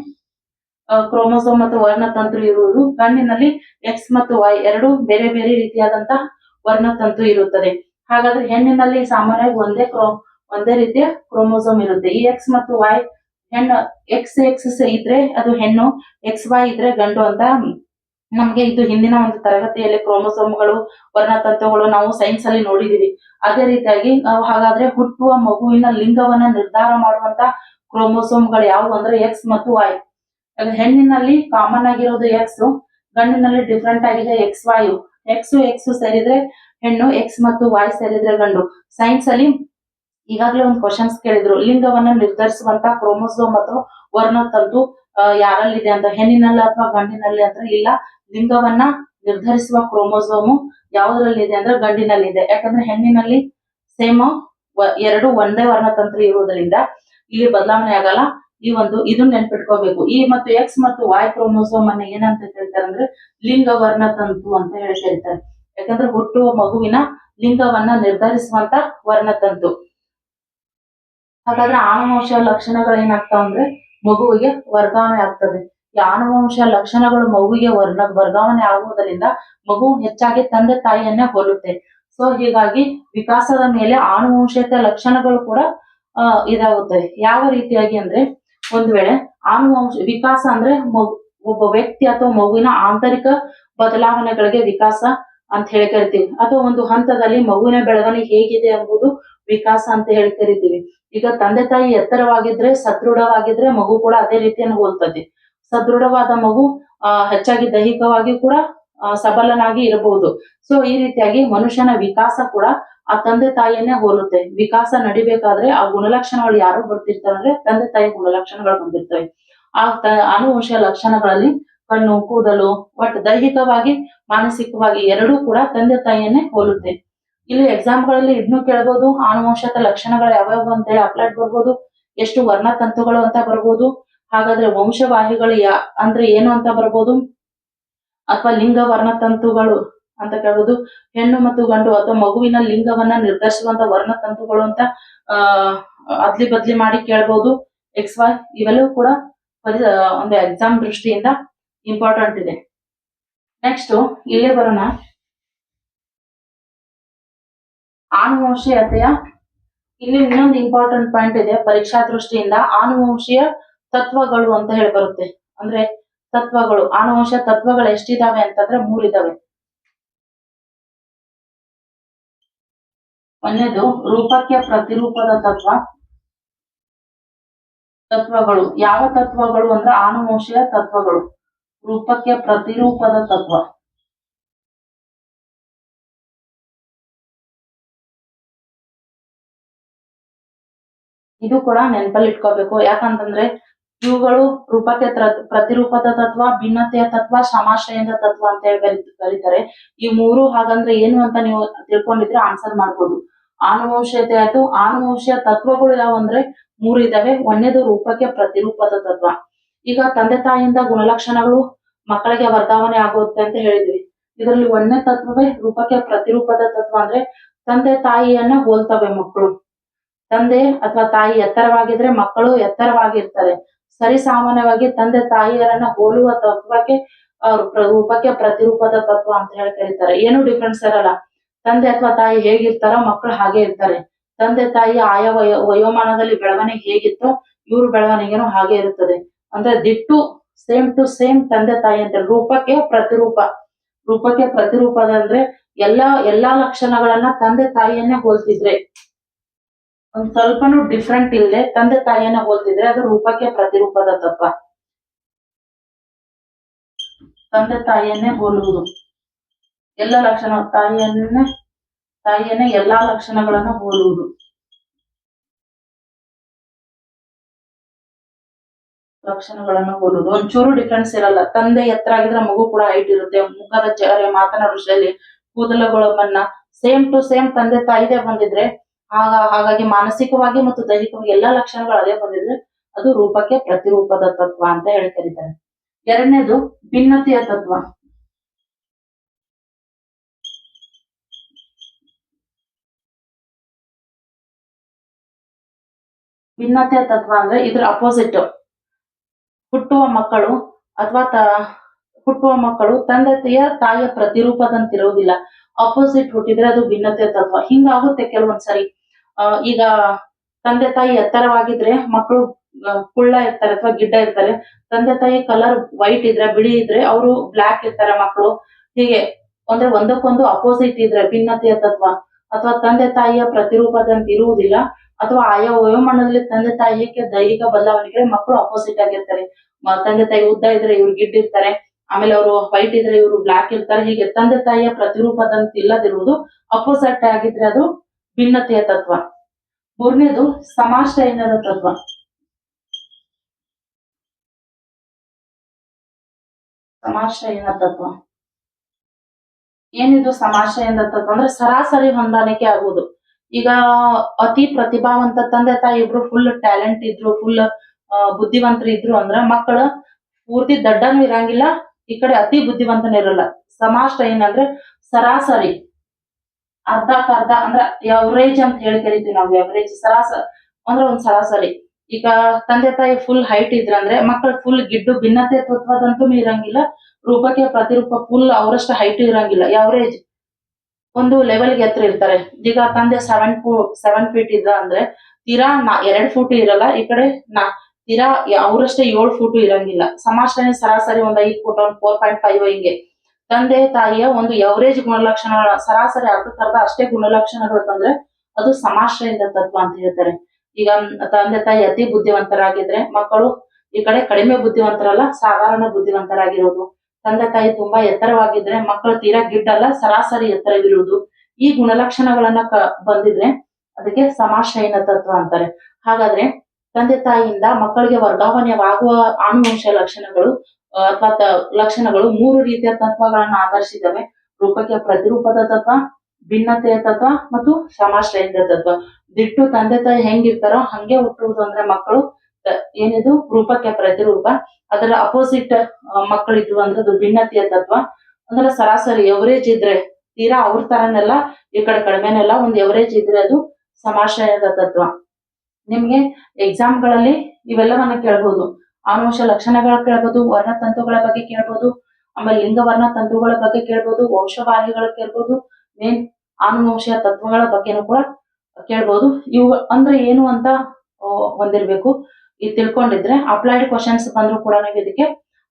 ಕ್ರೋಮೋಸೋಮ್ ಮತ್ತು ವರ್ಣತಂತು ಇರುವುದು. ಗಂಡಿನಲ್ಲಿ ಎಕ್ಸ್ ಮತ್ತು ವೈ ಎರಡು ಬೇರೆ ಬೇರೆ ರೀತಿಯಾದಂತ ವರ್ಣತಂತು ಇರುತ್ತದೆ. ಹಾಗಾದ್ರೆ ಹೆಣ್ಣಿನಲ್ಲಿ ಸಾಮಾನ್ಯವಾಗಿ ಒಂದೇ ಕ್ರೋ ಒಂದೇ ರೀತಿಯ ಕ್ರೋಮೋಸೋಮ್ ಇರುತ್ತೆ. ಈ ಎಕ್ಸ್ ಮತ್ತು ವೈ ಹೆಣ್ಣು ಎಕ್ಸ್ ಎಕ್ಸ್ ಇದ್ರೆ ಅದು ಹೆಣ್ಣು ಎಕ್ಸ್ ವೈ ಇದ್ರೆ ಗಂಡು ಅಂತ ನಮ್ಗೆ ಇದು ಹಿಂದಿನ ಒಂದು ತರಗತಿಯಲ್ಲಿ ಕ್ರೋಮೋಸೋಮ್ಗಳು, ವರ್ಣತಂತುಗಳು ನಾವು ಸೈನ್ಸ್ ಅಲ್ಲಿ ನೋಡಿದೀವಿ. ಅದೇ ರೀತಿಯಾಗಿ, ನಾವು ಹಾಗಾದ್ರೆ ಹುಟ್ಟುವ ಮಗುವಿನ ಲಿಂಗವನ್ನ ನಿರ್ಧಾರ ಮಾಡುವಂತ ಕ್ರೋಮೋಸೋಮ್ಗಳು ಯಾವುವು ಅಂದ್ರೆ ಎಕ್ಸ್ ಮತ್ತು ವೈ ಹೆಣ್ಣಿನಲ್ಲಿ ಕಾಮನ್ ಆಗಿರೋದು ಎಕ್ಸ್ ಗಂಡಿನಲ್ಲಿ ಡಿಫ್ರೆಂಟ್ ಆಗಿದೆ ಎಕ್ಸ್ ವಾಯು ಎಕ್ಸ್ ಎಕ್ಸ್ ಸೇರಿದ್ರೆ ಹೆಣ್ಣು ಎಕ್ಸ್ ಮತ್ತು ವಾಯ್ ಸೇರಿದ್ರೆ ಗಂಡು. ಸೈನ್ಸ್ ಅಲ್ಲಿ ಈಗಾಗಲೇ ಒಂದು ಕ್ವಶನ್ಸ್ ಕೇಳಿದ್ರು. ಲಿಂಗವನ್ನ ನಿರ್ಧರಿಸುವಂತ ಕ್ರೋಮೋಸೋಮ್ ಮತ್ತು ವರ್ಣತಂತು ಯಾರಲ್ಲಿದೆ ಅಂತ, ಹೆಣ್ಣಿನಲ್ಲಿ ಅಥವಾ ಗಂಡಿನಲ್ಲಿ ಅಂತ ಇಲ್ಲ. ಲಿಂಗವನ್ನ ನಿರ್ಧರಿಸುವ ಕ್ರೋಮೋಸೋಮು ಯಾವುದ್ರಲ್ಲಿದೆ ಅಂದ್ರೆ ಗಂಡಿನಲ್ಲಿದೆ. ಯಾಕಂದ್ರೆ ಹೆಣ್ಣಿನಲ್ಲಿ ಸೇಮ್ ಎರಡು ಒಂದೇ ವರ್ಣತಂತ್ರ ಇರುವುದರಿಂದ ಇಲ್ಲಿ ಬದಲಾವಣೆ ಆಗಲ್ಲ. ಈ ಒಂದು ಇದನ್ನ ನೆನ್ಪಿಟ್ಕೋಬೇಕು. ಈ ಮತ್ತು ಎಕ್ಸ್ ಮತ್ತು ವಾಯ್ ಕ್ರೋಮೋಸೋಮ್ ಅನ್ನ ಏನಂತ ಹೇಳ್ತಾರೆ ಅಂದ್ರೆ ಲಿಂಗ ವರ್ಣತಂತು ಅಂತ ಹೇಳಿ ಯಾಕಂದ್ರೆ ಹುಟ್ಟುವ ಮಗುವಿನ ಲಿಂಗವನ್ನ ನಿರ್ಧರಿಸುವಂತ ವರ್ಣತಂತು. ಹಾಗಾದ್ರೆ ಆನುವಂಶ ಲಕ್ಷಣಗಳು ಏನಾಗ್ತಾವ ಅಂದ್ರೆ ಮಗುವಿಗೆ ವರ್ಗಾವಣೆ ಆಗ್ತದೆ. ಈ ಆನುವಂಶ ಲಕ್ಷಣಗಳು ಮಗುವಿಗೆ ವರ್ಣ, ವರ್ಗಾವಣೆ ಆಗುವುದರಿಂದ ಮಗು ಹೆಚ್ಚಾಗಿ ತಂದೆ ತಾಯಿಯನ್ನೇ ಹೋಲುತ್ತೆ ಸೊ ಹೀಗಾಗಿ ವಿಕಾಸದ ಮೇಲೆ ಆನುವಂಶಿಕ ಲಕ್ಷಣಗಳು ಕೂಡ ಇದಾಗುತ್ತೆ. ಯಾವ ರೀತಿಯಾಗಿ ಅಂದ್ರೆ ಒಂದ್ ವೇಳೆ ಆನುವಂಶ, ವಿಕಾಸ ಅಂದ್ರೆ ಮಗು, ಒಬ್ಬ ವ್ಯಕ್ತಿ ಅಥವಾ ಮಗುವಿನ ಆಂತರಿಕ ಬದಲಾವಣೆಗಳಿಗೆ ವಿಕಾಸ ಅಂತ ಹೇಳಿ ಕರಿತೀವಿ. ಅಥವಾ ಒಂದು ಹಂತದಲ್ಲಿ ಮಗುವಿನ ಬೆಳವಣಿಗೆ ಹೇಗಿದೆ ಎಂಬುದು ವಿಕಾಸ ಅಂತ ಹೇಳಿ ಕರಿತೀವಿ. ಈಗ ತಂದೆ ತಾಯಿ ಎತ್ತರವಾಗಿದ್ರೆ, ಸದೃಢವಾಗಿದ್ರೆ ಮಗು ಕೂಡ ಅದೇ ರೀತಿಯನ್ನು ಹೋಲ್ತದೆ. ಸದೃಢವಾದ ಮಗು ಹೆಚ್ಚಾಗಿ ದೈಹಿಕವಾಗಿ ಕೂಡ ಸಬಲನಾಗಿ ಇರಬಹುದು. ಸೊ ಈ ರೀತಿಯಾಗಿ ಮನುಷ್ಯನ ವಿಕಾಸ ಕೂಡ ಆ ತಂದೆ ತಾಯಿಯನ್ನೇ ಹೋಲುತ್ತೆ. ವಿಕಾಸ ನಡಿಬೇಕಾದ್ರೆ ಆ ಗುಣಲಕ್ಷಣಗಳು ಯಾರು ಬರ್ತಿರ್ತಾರೆ ಅಂದ್ರೆ ತಂದೆ ತಾಯಿ ಗುಣಲಕ್ಷಣಗಳು ಬಂದಿರ್ತವೆ. ಆ ಆನುವಂಶ ಲಕ್ಷಣಗಳಲ್ಲಿ ಕಣ್ಣು, ಕೂದಲು, ಒಟ್ಟು ದೈಹಿಕವಾಗಿ, ಮಾನಸಿಕವಾಗಿ ಎರಡೂ ಕೂಡ ತಂದೆ ತಾಯಿಯನ್ನೇ ಹೋಲುತ್ತೆ. ಇಲ್ಲಿ ಎಕ್ಸಾಮ್ಗಳಲ್ಲಿ ಇದನ್ನು ಕೇಳಬಹುದು ಆನುವಂಶದ ಲಕ್ಷಣಗಳು ಯಾವ್ಯಾವ ಅಂತ ಹೇಳಿ ಅಪ್ಲೈಡ್ ಬರ್ಬೋದು ಎಷ್ಟು ವರ್ಣತಂತುಗಳು ಅಂತ ಬರ್ಬೋದು, ಹಾಗಾದ್ರೆ ವಂಶವಾಹಿಗಳು ಯಾ, ಅಂದ್ರೆ ಏನು ಅಂತ ಬರ್ಬೋದು, ಅಥವಾ ಲಿಂಗ ವರ್ಣತಂತುಗಳು ಅಂತ ಕೇಳ್ಬೋದು, ಹೆಣ್ಣು ಮತ್ತು ಗಂಡು ಅಥವಾ ಮಗುವಿನ ಲಿಂಗವನ್ನ ನಿರ್ಧರಿಸುವಂತ ವರ್ಣತಂತುಗಳು ಅಂತ, ಆ, ಅದ್ಲಿ ಬದ್ಲಿ ಮಾಡಿ ಕೇಳ್ಬೋದು ಎಕ್ಸ್ ವೈ ಇವೆಲ್ಲವೂ ಕೂಡ ಒಂದು ಎಕ್ಸಾಮ್ ದೃಷ್ಟಿಯಿಂದ ಇಂಪಾರ್ಟೆಂಟ್ ಇದೆ. ನೆಕ್ಸ್ಟ್ ಇಲ್ಲೇ ಬರೋಣ. ಆನುವಂಶೀಯತೆಯ ಇಲ್ಲಿ ಇನ್ನೊಂದು ಇಂಪಾರ್ಟೆಂಟ್ ಪಾಯಿಂಟ್ ಇದೆ, ಪರೀಕ್ಷಾ ದೃಷ್ಟಿಯಿಂದ ಆನುವಂಶೀಯ ತತ್ವಗಳು ಅಂತ ಹೇಳಿ ಬರುತ್ತೆ. ಅಂದ್ರೆ ತತ್ವಗಳು ಆನುವಂಶ ತತ್ವಗಳು ಎಷ್ಟಿದಾವೆ ಅಂತಂದ್ರೆ ಮೂರಿದಾವೆ. ಒಂದೇದು ರೂಪಕ್ಕೆ ಪ್ರತಿರೂಪದ ತತ್ವ. ತತ್ವಗಳು, ಯಾವ ತತ್ವಗಳು ಅಂದ್ರೆ ಆನುವಂಶೀಯ ತತ್ವಗಳು. ರೂಪಕ್ಕೆ ಪ್ರತಿರೂಪದ ತತ್ವ. ಇದು ಕೂಡ ನೆನಪಲ್ಲಿ ಇಟ್ಕೋಬೇಕು. ಯಾಕಂತಂದ್ರೆ ಇವುಗಳು ರೂಪಕ್ಕೆ ತ್ರ- ಪ್ರತಿರೂಪದ ತತ್ವ, ಭಿನ್ನತೆಯ ತತ್ವ, ಸಮಾಶ್ರಯದ ತತ್ವ ಅಂತ ಹೇಳಿ ಬರೀತಾರೆ. ಈ ಮೂರು ಹಾಗಂದ್ರೆ ಏನು ಅಂತ ನೀವು ತಿಳ್ಕೊಂಡಿದ್ರೆ ಆನ್ಸರ್ ಮಾಡ್ಬೋದು. ಆನುವಂಶೀಯತೆ ಆಯ್ತು. ಆನುವಂಶೀಯ ತತ್ವಗಳು ಯಾವಂದ್ರೆ ಮೂರು ಇದಾವೆ. ಒಂದನೇದು ರೂಪಕ್ಕೆ ಪ್ರತಿರೂಪದ ತತ್ವ. ಈಗ ತಂದೆ ತಾಯಿಯಿಂದ ಗುಣಲಕ್ಷಣಗಳು ಮಕ್ಕಳಿಗೆ ವರ್ಗಾವಣೆ ಆಗುತ್ತೆ ಅಂತ ಹೇಳಿದ್ವಿ ಇದರಲ್ಲಿ ಒಂದನೇ ತತ್ವವೇ ರೂಪಕ್ಕೆ ಪ್ರತಿರೂಪದ ತತ್ವ ಅಂದ್ರೆ ತಂದೆ ತಾಯಿಯನ್ನ ಹೋಲ್ತವೆ ಮಕ್ಕಳು. ತಂದೆ ಅಥವಾ ತಾಯಿ ಎತ್ತರವಾಗಿದ್ರೆ ಮಕ್ಕಳು ಎತ್ತರವಾಗಿರ್ತಾರೆ. ಸರಿ ಸಾಮಾನ್ಯವಾಗಿ ತಂದೆ ತಾಯಿಯರನ್ನ ಹೋಲುವ ತತ್ವಕ್ಕೆ ಅವ್ರ ರೂಪಕ್ಕೆ ಪ್ರತಿರೂಪದ ತತ್ವ ಅಂತ ಹೇಳಿ ಕರೀತಾರೆ. ಏನು ಡಿಫ್ರೆನ್ಸ್ ಇರಲ್ಲ ತಂದೆ ಅಥವಾ ತಾಯಿ ಹೇಗಿರ್ತಾರೋ ಮಕ್ಕಳು ಹಾಗೆ ಇರ್ತಾರೆ. ತಂದೆ ತಾಯಿ ಆಯಾ ವಯೋ, ವಯೋಮಾನದಲ್ಲಿ ಬೆಳವಣಿಗೆ ಹೇಗಿತ್ತೋ ಇವ್ರ ಬೆಳವಣಿಗೆನೂ ಹಾಗೆ ಇರುತ್ತದೆ. ಅಂದ್ರೆ ದಿಟ್ಟು ಸೇಮ್ ಟು ಸೇಮ್ ತಂದೆ ತಾಯಿ ಅಂತ ರೂಪಕ್ಕೆ ಪ್ರತಿರೂಪ. ರೂಪಕ್ಕೆ ಪ್ರತಿರೂಪದ ಅಂದ್ರೆ ಎಲ್ಲಾ ಎಲ್ಲಾ ಲಕ್ಷಣಗಳನ್ನ ತಂದೆ ತಾಯಿಯನ್ನೇ ಹೋಲ್ತಿದ್ರೆ. ಒಂದ್ ಸ್ವಲ್ಪನು ಡಿಫ್ರೆಂಟ್ ಇಲ್ಲದೆ ತಂದೆ ತಾಯಿಯನ್ನ ಹೋಲ್ತಿದ್ರೆ ಅದು ರೂಪಕ್ಕೆ ಪ್ರತಿರೂಪದ ತಪ್ಪ ತಂದೆ ತಾಯಿಯನ್ನೇ ಹೋಲುವುದು. ಎಲ್ಲ ಲಕ್ಷಣ, ತಾಯಿಯನ್ನೇ ತಾಯಿಯನ್ನೇ ಎಲ್ಲಾ ಲಕ್ಷಣಗಳನ್ನ ಹೋಲುವುದು. ಲಕ್ಷಣಗಳನ್ನು ಹೋಲುವುದು. ಒಂಚೂರು ಡಿಫ್ರೆನ್ಸ್ ಇರಲ್ಲ. ತಂದೆ ಎತ್ತರ ಆಗಿದ್ರೆ ಮಗು ಕೂಡ ಹೈಟ್ ಇರುತ್ತೆ. ಮುಖದ ಚಹರೆ ಮಾತನಾಡುವ ಕೂದಲುಗಳ ಬಣ್ಣ ಸೇಮ್ ಟು ಸೇಮ್ ತಂದೆ ತಾಯಿದೆ ಬಂದಿದ್ರೆ ಆಗ ಹಾಗಾಗಿ ಮಾನಸಿಕವಾಗಿ ಮತ್ತು ದೈಹಿಕವಾಗಿ ಎಲ್ಲಾ ಲಕ್ಷಣಗಳು ಅದೇ ಬಂದಿದ್ರೆ ಅದು ರೂಪಕ್ಕೆ ಪ್ರತಿರೂಪದ ತತ್ವ ಅಂತ ಹೇಳಿ ಕರೀತಾರೆ. ಎರಡನೇದು ಭಿನ್ನತೆಯ ತತ್ವ. ಭಿನ್ನತೆಯ ತತ್ವ ಅಂದ್ರೆ ಇದ್ರ ಅಪೋಸಿಟ್ ಹುಟ್ಟುವ ಮಕ್ಕಳು ಅಥವಾ ಹುಟ್ಟುವ ಮಕ್ಕಳು ತಂದೆ ತಾಯಿಯ ತಾಯಿಯ ಪ್ರತಿರೂಪದಂತಿರುವುದಿಲ್ಲ. ಅಪೋಸಿಟ್ ಹುಟ್ಟಿದ್ರೆ ಅದು ಭಿನ್ನತೆಯ ತತ್ವ. ಹಿಂಗಾಗುತ್ತೆ ಕೆಲವೊಂದ್ಸರಿ. ಆ, ಈಗ ತಂದೆ ತಾಯಿ ಎತ್ತರವಾಗಿದ್ರೆ ಮಕ್ಕಳು ಕುಳ್ಳ ಇರ್ತಾರೆ ಅಥವಾ ಗಿಡ್ಡ ಇರ್ತಾರೆ ತಂದೆ ತಾಯಿ ಕಲರ್ ವೈಟ್ ಇದ್ರೆ ಬಿಳಿ ಇದ್ರೆ ಅವರು ಬ್ಲಾಕ್ ಇರ್ತಾರೆ ಮಕ್ಕಳು ಹೀಗೆ ಅಂದ್ರೆ ಒಂದಕ್ಕೊಂದು ಅಪೋಸಿಟ್ ಇದ್ರೆ ಭಿನ್ನತೆಯ ತತ್ವ. ಅಥವಾ ತಂದೆ ತಾಯಿಯ ಪ್ರತಿರೂಪದಂತೆ ಇರುವುದಿಲ್ಲ ಅಥವಾ ಆಯಾ ವಯೋಮಾನದಲ್ಲಿ ತಂದೆ ತಾಯಿಗೆ ದೈಹಿಕ ಬದಲಾವಣೆಗೆ ಮಕ್ಕಳು ಅಪೋಸಿಟ್ ಆಗಿರ್ತಾರೆ. ತಂದೆ ತಾಯಿ ಉದ್ದ ಇದ್ರೆ ಇವ್ರು ಗಿಡ್ ಇರ್ತಾರೆ ಆಮೇಲೆ ಅವರು ವೈಟ್ ಇದ್ರೆ ಇವರು ಬ್ಲಾಕ್ ಇರ್ತಾರೆ. ಹೀಗೆ ತಂದೆ ತಾಯಿಯ ಪ್ರತಿರೂಪದಂತೆ ಇಲ್ಲದಿರುವುದು ಅಪೋಸಿಟ್ ಆಗಿದ್ರೆ ಅದು ಭಿನ್ನತೆಯ ತತ್ವ. ಮೂರನೇದು ಸಮಾಶ್ರಯನದ ತತ್ವ. ಸಮಾಶ್ರಯನ ತತ್ವ. ಏನಿದು ಸಮಾಶ್ರಯನ ತತ್ವ? ಅಂದ್ರೆ ಸರಾಸರಿ ಹೊಂದಾಣಿಕೆ ಆಗುವುದು. ಈಗ ಅತಿ ಪ್ರತಿಭಾವಂತ ತಂದೆ ತಾಯಿ ಇಬ್ರು ಫುಲ್ ಟ್ಯಾಲೆಂಟ್ ಇದ್ರು ಫುಲ್ ಬುದ್ಧಿವಂತರು ಇದ್ರು ಅಂದ್ರ ಮಕ್ಕಳು ಪೂರ್ತಿ ದಡ್ಡನೂ ಇರಂಗಿಲ್ಲ, ಈ ಕಡೆ ಅತಿ ಬುದ್ಧಿವಂತನೂ ಇರಲ್ಲ. ಸಮಾಶ್ರಯನ ಅಂದ್ರೆ ಸರಾಸರಿ. ಅರ್ಧಕ್ಕರ್ಧ ಅಂದ್ರ ಎವರೇಜ್ ಅಂತ ಹೇಳಿ ಕರಿತೀವಿ ನಾವು ಎವರೇಜ್ ಸರಾಸ, ಅಂದ್ರೆ ಒಂದ್ ಸರಾಸರಿ ಈಗ ತಂದೆ ತಾಯಿ ಫುಲ್ ಹೈಟ್ ಇದ್ರಂದ್ರೆ ಮಕ್ಕಳು ಫುಲ್ ಗಿಡ್ಡು ಭಿನ್ನತೆ ತತ್ವದಂತೂ ಇರಂಗಿಲ್ಲ ರೂಪಕ್ಕೆ ಪ್ರತಿರೂಪ ಫುಲ್ ಅವರಷ್ಟು ಹೈಟ್ ಇರಂಗಿಲ್ಲ ಎವರೇಜ್ ಒಂದು ಲೆವೆಲ್ಗೆ ಎತ್ತರ ಇರ್ತಾರೆ. ಈಗ ತಂದೆ ಸೆವೆನ್ ಫೂ ಸೆವೆನ್ ಫೀಟ್ ಇದ್ದ ಅಂದ್ರೆ ತೀರಾ ನಾ, ಎರಡ್ ಫೂಟ್ ಇರಲ್ಲ, ಈ ಕಡೆ ನಾ, ತೀರಾ ಅವರಷ್ಟೇ ಏಳು ಫೂಟ್ ಇರಂಗಿಲ್ಲ. ಸಮಾಜದಲ್ಲಿ ಸರಾಸರಿ ಒಂದ್ ಐದು ಫೂಟ್ ಒಂದ್ ಫೋರ್ ಪಾಯಿಂಟ್ ಫೈವ್ ಹಿಂಗೆ. ತಂದೆ ತಾಯಿಯ ಒಂದು ಎವರೇಜ್ ಗುಣಲಕ್ಷಣಗಳ ಸರಾಸರಿ ಅರ್ಧಕ್ಕರ್ಧ ಅಷ್ಟೇ ಗುಣಲಕ್ಷಣಗಳು ತಂದ್ರೆ ಅದು ಸಮಾಶ್ರಯದ ತತ್ವ ಅಂತ ಹೇಳ್ತಾರೆ. ಈಗ ತಂದೆ ತಾಯಿ ಅತಿ ಬುದ್ಧಿವಂತರಾಗಿದ್ರೆ ಮಕ್ಕಳು ಈ ಕಡೆ ಕಡಿಮೆ ಬುದ್ಧಿವಂತರಲ್ಲ, ಸಾಧಾರಣ ಬುದ್ಧಿವಂತರಾಗಿರೋದು. ತಂದೆ ತಾಯಿ ತುಂಬಾ ಎತ್ತರವಾಗಿದ್ರೆ ಮಕ್ಕಳು ತೀರಾ ಗಿಡ್ಡಲ್ಲ, ಸರಾಸರಿ ಎತ್ತರವಿರುವುದು. ಈ ಗುಣಲಕ್ಷಣಗಳನ್ನ ಕ- ಬಂದಿದ್ರೆ ಅದಕ್ಕೆ ಸಮಾಶ್ರಯನ ತತ್ವ ಅಂತಾರೆ. ಹಾಗಾದ್ರೆ ತಂದೆ ತಾಯಿಯಿಂದ ಮಕ್ಕಳಿಗೆ ವರ್ಗಾವಣೆಯಾಗುವ ಆನುವಂಶ ಲಕ್ಷಣಗಳು ಅಥವಾ ಲಕ್ಷಣಗಳು ಮೂರು ರೀತಿಯ ತತ್ವಗಳನ್ನ ಆಧರಿಸಿದವೆ ರೂಪಕ್ಕೆ ಪ್ರತಿರೂಪದ ತತ್ವ, ಭಿನ್ನತೆಯ ತತ್ವ ಮತ್ತು ಸಮಾಶ್ರಯದ ತತ್ವ. ದಿಟ್ಟು ತಂದೆ ತಾಯಿ ಹೆಂಗಿರ್ತಾರೋ ಹಂಗೆ ಹುಟ್ಟುವುದು ಅಂದ್ರೆ ಮಕ್ಕಳು ಏನಿದು? ರೂಪಕ್ಕೆ ಪ್ರತಿರೂಪ. ಅದರ ಅಪೋಸಿಟ್ ಮಕ್ಕಳು ಇದ್ವು ಅಂದ್ರೆ ಅದು ಭಿನ್ನತೆಯ ತತ್ವ. ಅಂದ್ರೆ ಸರಾಸರಿ ಎವರೇಜ್ ಇದ್ರೆ ತೀರಾ ಅವ್ರ ತರನೆಲ್ಲ, ಈ ಕಡೆ ಕಡಿಮೆನೆಲ್ಲ ಒಂದು ಎವರೇಜ್ ಇದ್ರೆ ಅದು ಸಮಾಶ್ರಯದ ತತ್ವ. ನಿಮ್ಗೆ ಎಕ್ಸಾಮ್ಗಳಲ್ಲಿ ಇವೆಲ್ಲವನ್ನ ಕೇಳ್ಬೋದು. ಆನುವಂಶ ಲಕ್ಷಣಗಳ ಕೇಳ್ಬೋದು, ವರ್ಣತಂತುಗಳ ಬಗ್ಗೆ ಕೇಳ್ಬೋದು, ಆಮೇಲೆ ಲಿಂಗ ವರ್ಣ ತಂತುಗಳ ಬಗ್ಗೆ ಕೇಳ್ಬೋದು, ವಂಶವಾಹಿಗಳ ಕೇಳ್ಬೋದು ಮೇನ್ ಆನುವಂಶ ತತ್ವಗಳ ಬಗ್ಗೆನೂ ಕೂಡ ಕೇಳ್ಬೋದು. ಇವು ಅಂದ್ರೆ ಏನು ಅಂತ ಹೊಂದಿರ್ಬೇಕು. ಇದು ತಿಳ್ಕೊಂಡಿದ್ರೆ ಅಪ್ಲೈಡ್ ಕ್ವಶನ್ಸ್ ಬಂದ್ರು ಕೂಡ ನೀವು ಇದಕ್ಕೆ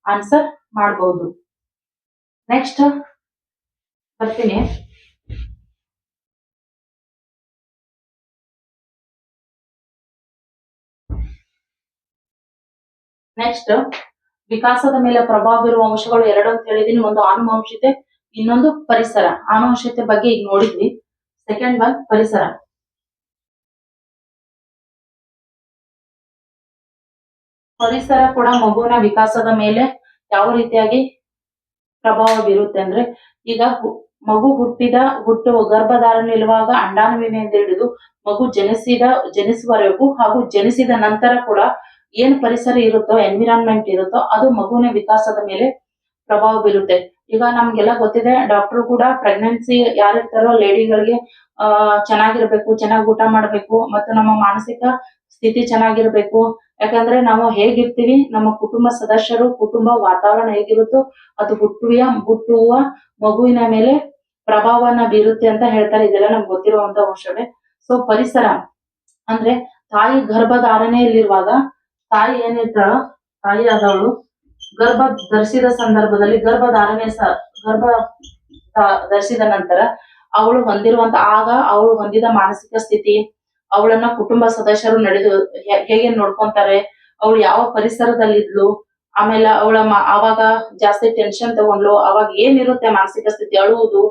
ಆನ್ಸರ್ ಮಾಡಬಹುದು ನೆಕ್ಸ್ಟ್ ಬರ್ತೀನಿ. ನೆಕ್ಸ್ಟ್ ವಿಕಾಸದ ಮೇಲೆ ಪ್ರಭಾವ ಬೀರುವ ಅಂಶಗಳು ಎರಡು ಅಂತ ಹೇಳಿದೀನಿ ಒಂದು ಆನುವಂಶಿತೆ, ಇನ್ನೊಂದು ಪರಿಸರ. ಆನುವಂಶಿತೆ ಬಗ್ಗೆ ಈಗ ನೋಡಿದ್ವಿ. ಸೆಕೆಂಡ್ ಒನ್ ಪರಿಸರ. ಪರಿಸರ ಕೂಡ ಮಗುವಿನ ವಿಕಾಸದ ಮೇಲೆ ಯಾವ ರೀತಿಯಾಗಿ ಪ್ರಭಾವ ಬೀರುತ್ತೆ ಅಂದ್ರೆ, ಈಗ ಮಗು ಹುಟ್ಟಿದ, ಹುಟ್ಟು ಗರ್ಭಧಾರಣೆ ಇರುವಾಗ ಅಂಡಾಣುವಿನಿಂದ ಹಿಡಿದು ಮಗು ಜನಿಸಿದ, ಜನಿಸುವವರೆಗೂ ಹಾಗೂ ಜನಿಸಿದ ನಂತರ ಕೂಡ ಏನ್ ಪರಿಸರ ಇರುತ್ತೋ ಎನ್ವಿರಾನ್ಮೆಂಟ್ ಇರುತ್ತೋ, ಅದು ಮಗುವಿನ ವಿಕಾಸದ ಮೇಲೆ ಪ್ರಭಾವ ಬೀರುತ್ತೆ. ಈಗ ನಮ್ಗೆಲ್ಲ ಗೊತ್ತಿದೆ ಡಾಕ್ಟರ್ ಕೂಡ ಪ್ರೆಗ್ನೆನ್ಸಿ ಯಾರಿರ್ತಾರೋ ಲೇಡಿಗಳಿಗೆ ಆ, ಚೆನ್ನಾಗಿರ್ಬೇಕು, ಚೆನ್ನಾಗಿ ಊಟ ಮಾಡ್ಬೇಕು, ಮತ್ತು ನಮ್ಮ ಮಾನಸಿಕ ಸ್ಥಿತಿ ಚೆನ್ನಾಗಿರ್ಬೇಕು. ಯಾಕಂದ್ರೆ ನಾವು ಹೇಗಿರ್ತೀವಿ, ನಮ್ಮ ಕುಟುಂಬ ಸದಸ್ಯರು, ಕುಟುಂಬ ವಾತಾವರಣ ಹೇಗಿರುತ್ತೋ, ಅದು ಹುಟ್ಟುವ ಹುಟ್ಟುವ ಮಗುವಿನ ಮೇಲೆ ಪ್ರಭಾವನ ಬೀರುತ್ತೆ ಅಂತ ಹೇಳ್ತಾರೆ. ಇದೆಲ್ಲ ನಮ್ಗೆ ಗೊತ್ತಿರುವಂತ ಅಂಶವೇ. ಸೊ ಪರಿಸರ ಅಂದ್ರೆ ತಾಯಿ ಗರ್ಭಧಾರಣೆಯಲ್ಲಿರುವಾಗ ತಾಯಿ ಏನಿರ್ತಾಳೋ ತಾಯಿ ಆದವಳು. ಗರ್ಭ ಧರಿಸಿದ ಸಂದರ್ಭದಲ್ಲಿ ಗರ್ಭಧಾರಣೆ ಸ, ಗರ್ಭ ಧರಿಸಿದ ನಂತರ ಅವಳು ಹೊಂದಿರುವಂತ, ಆಗ ಅವಳು ಹೊಂದಿದ ಮಾನಸಿಕ ಸ್ಥಿತಿ, ಅವಳನ್ನ ಕುಟುಂಬ ಸದಸ್ಯರು ನಡೆದು ಹೇಗೆ ನೋಡ್ಕೊಂತಾರೆ, ಅವಳು ಯಾವ ಪರಿಸರದಲ್ಲಿದ್ಲು, ಆಮೇಲೆ ಅವಳ ಆವಾಗ ಜಾಸ್ತಿ ಟೆನ್ಷನ್ ತಗೊಂಡ್ಲು ಅವಾಗ ಏನಿರುತ್ತೆ ಮಾನಸಿಕ ಸ್ಥಿತಿ, ಅಳುವುದು,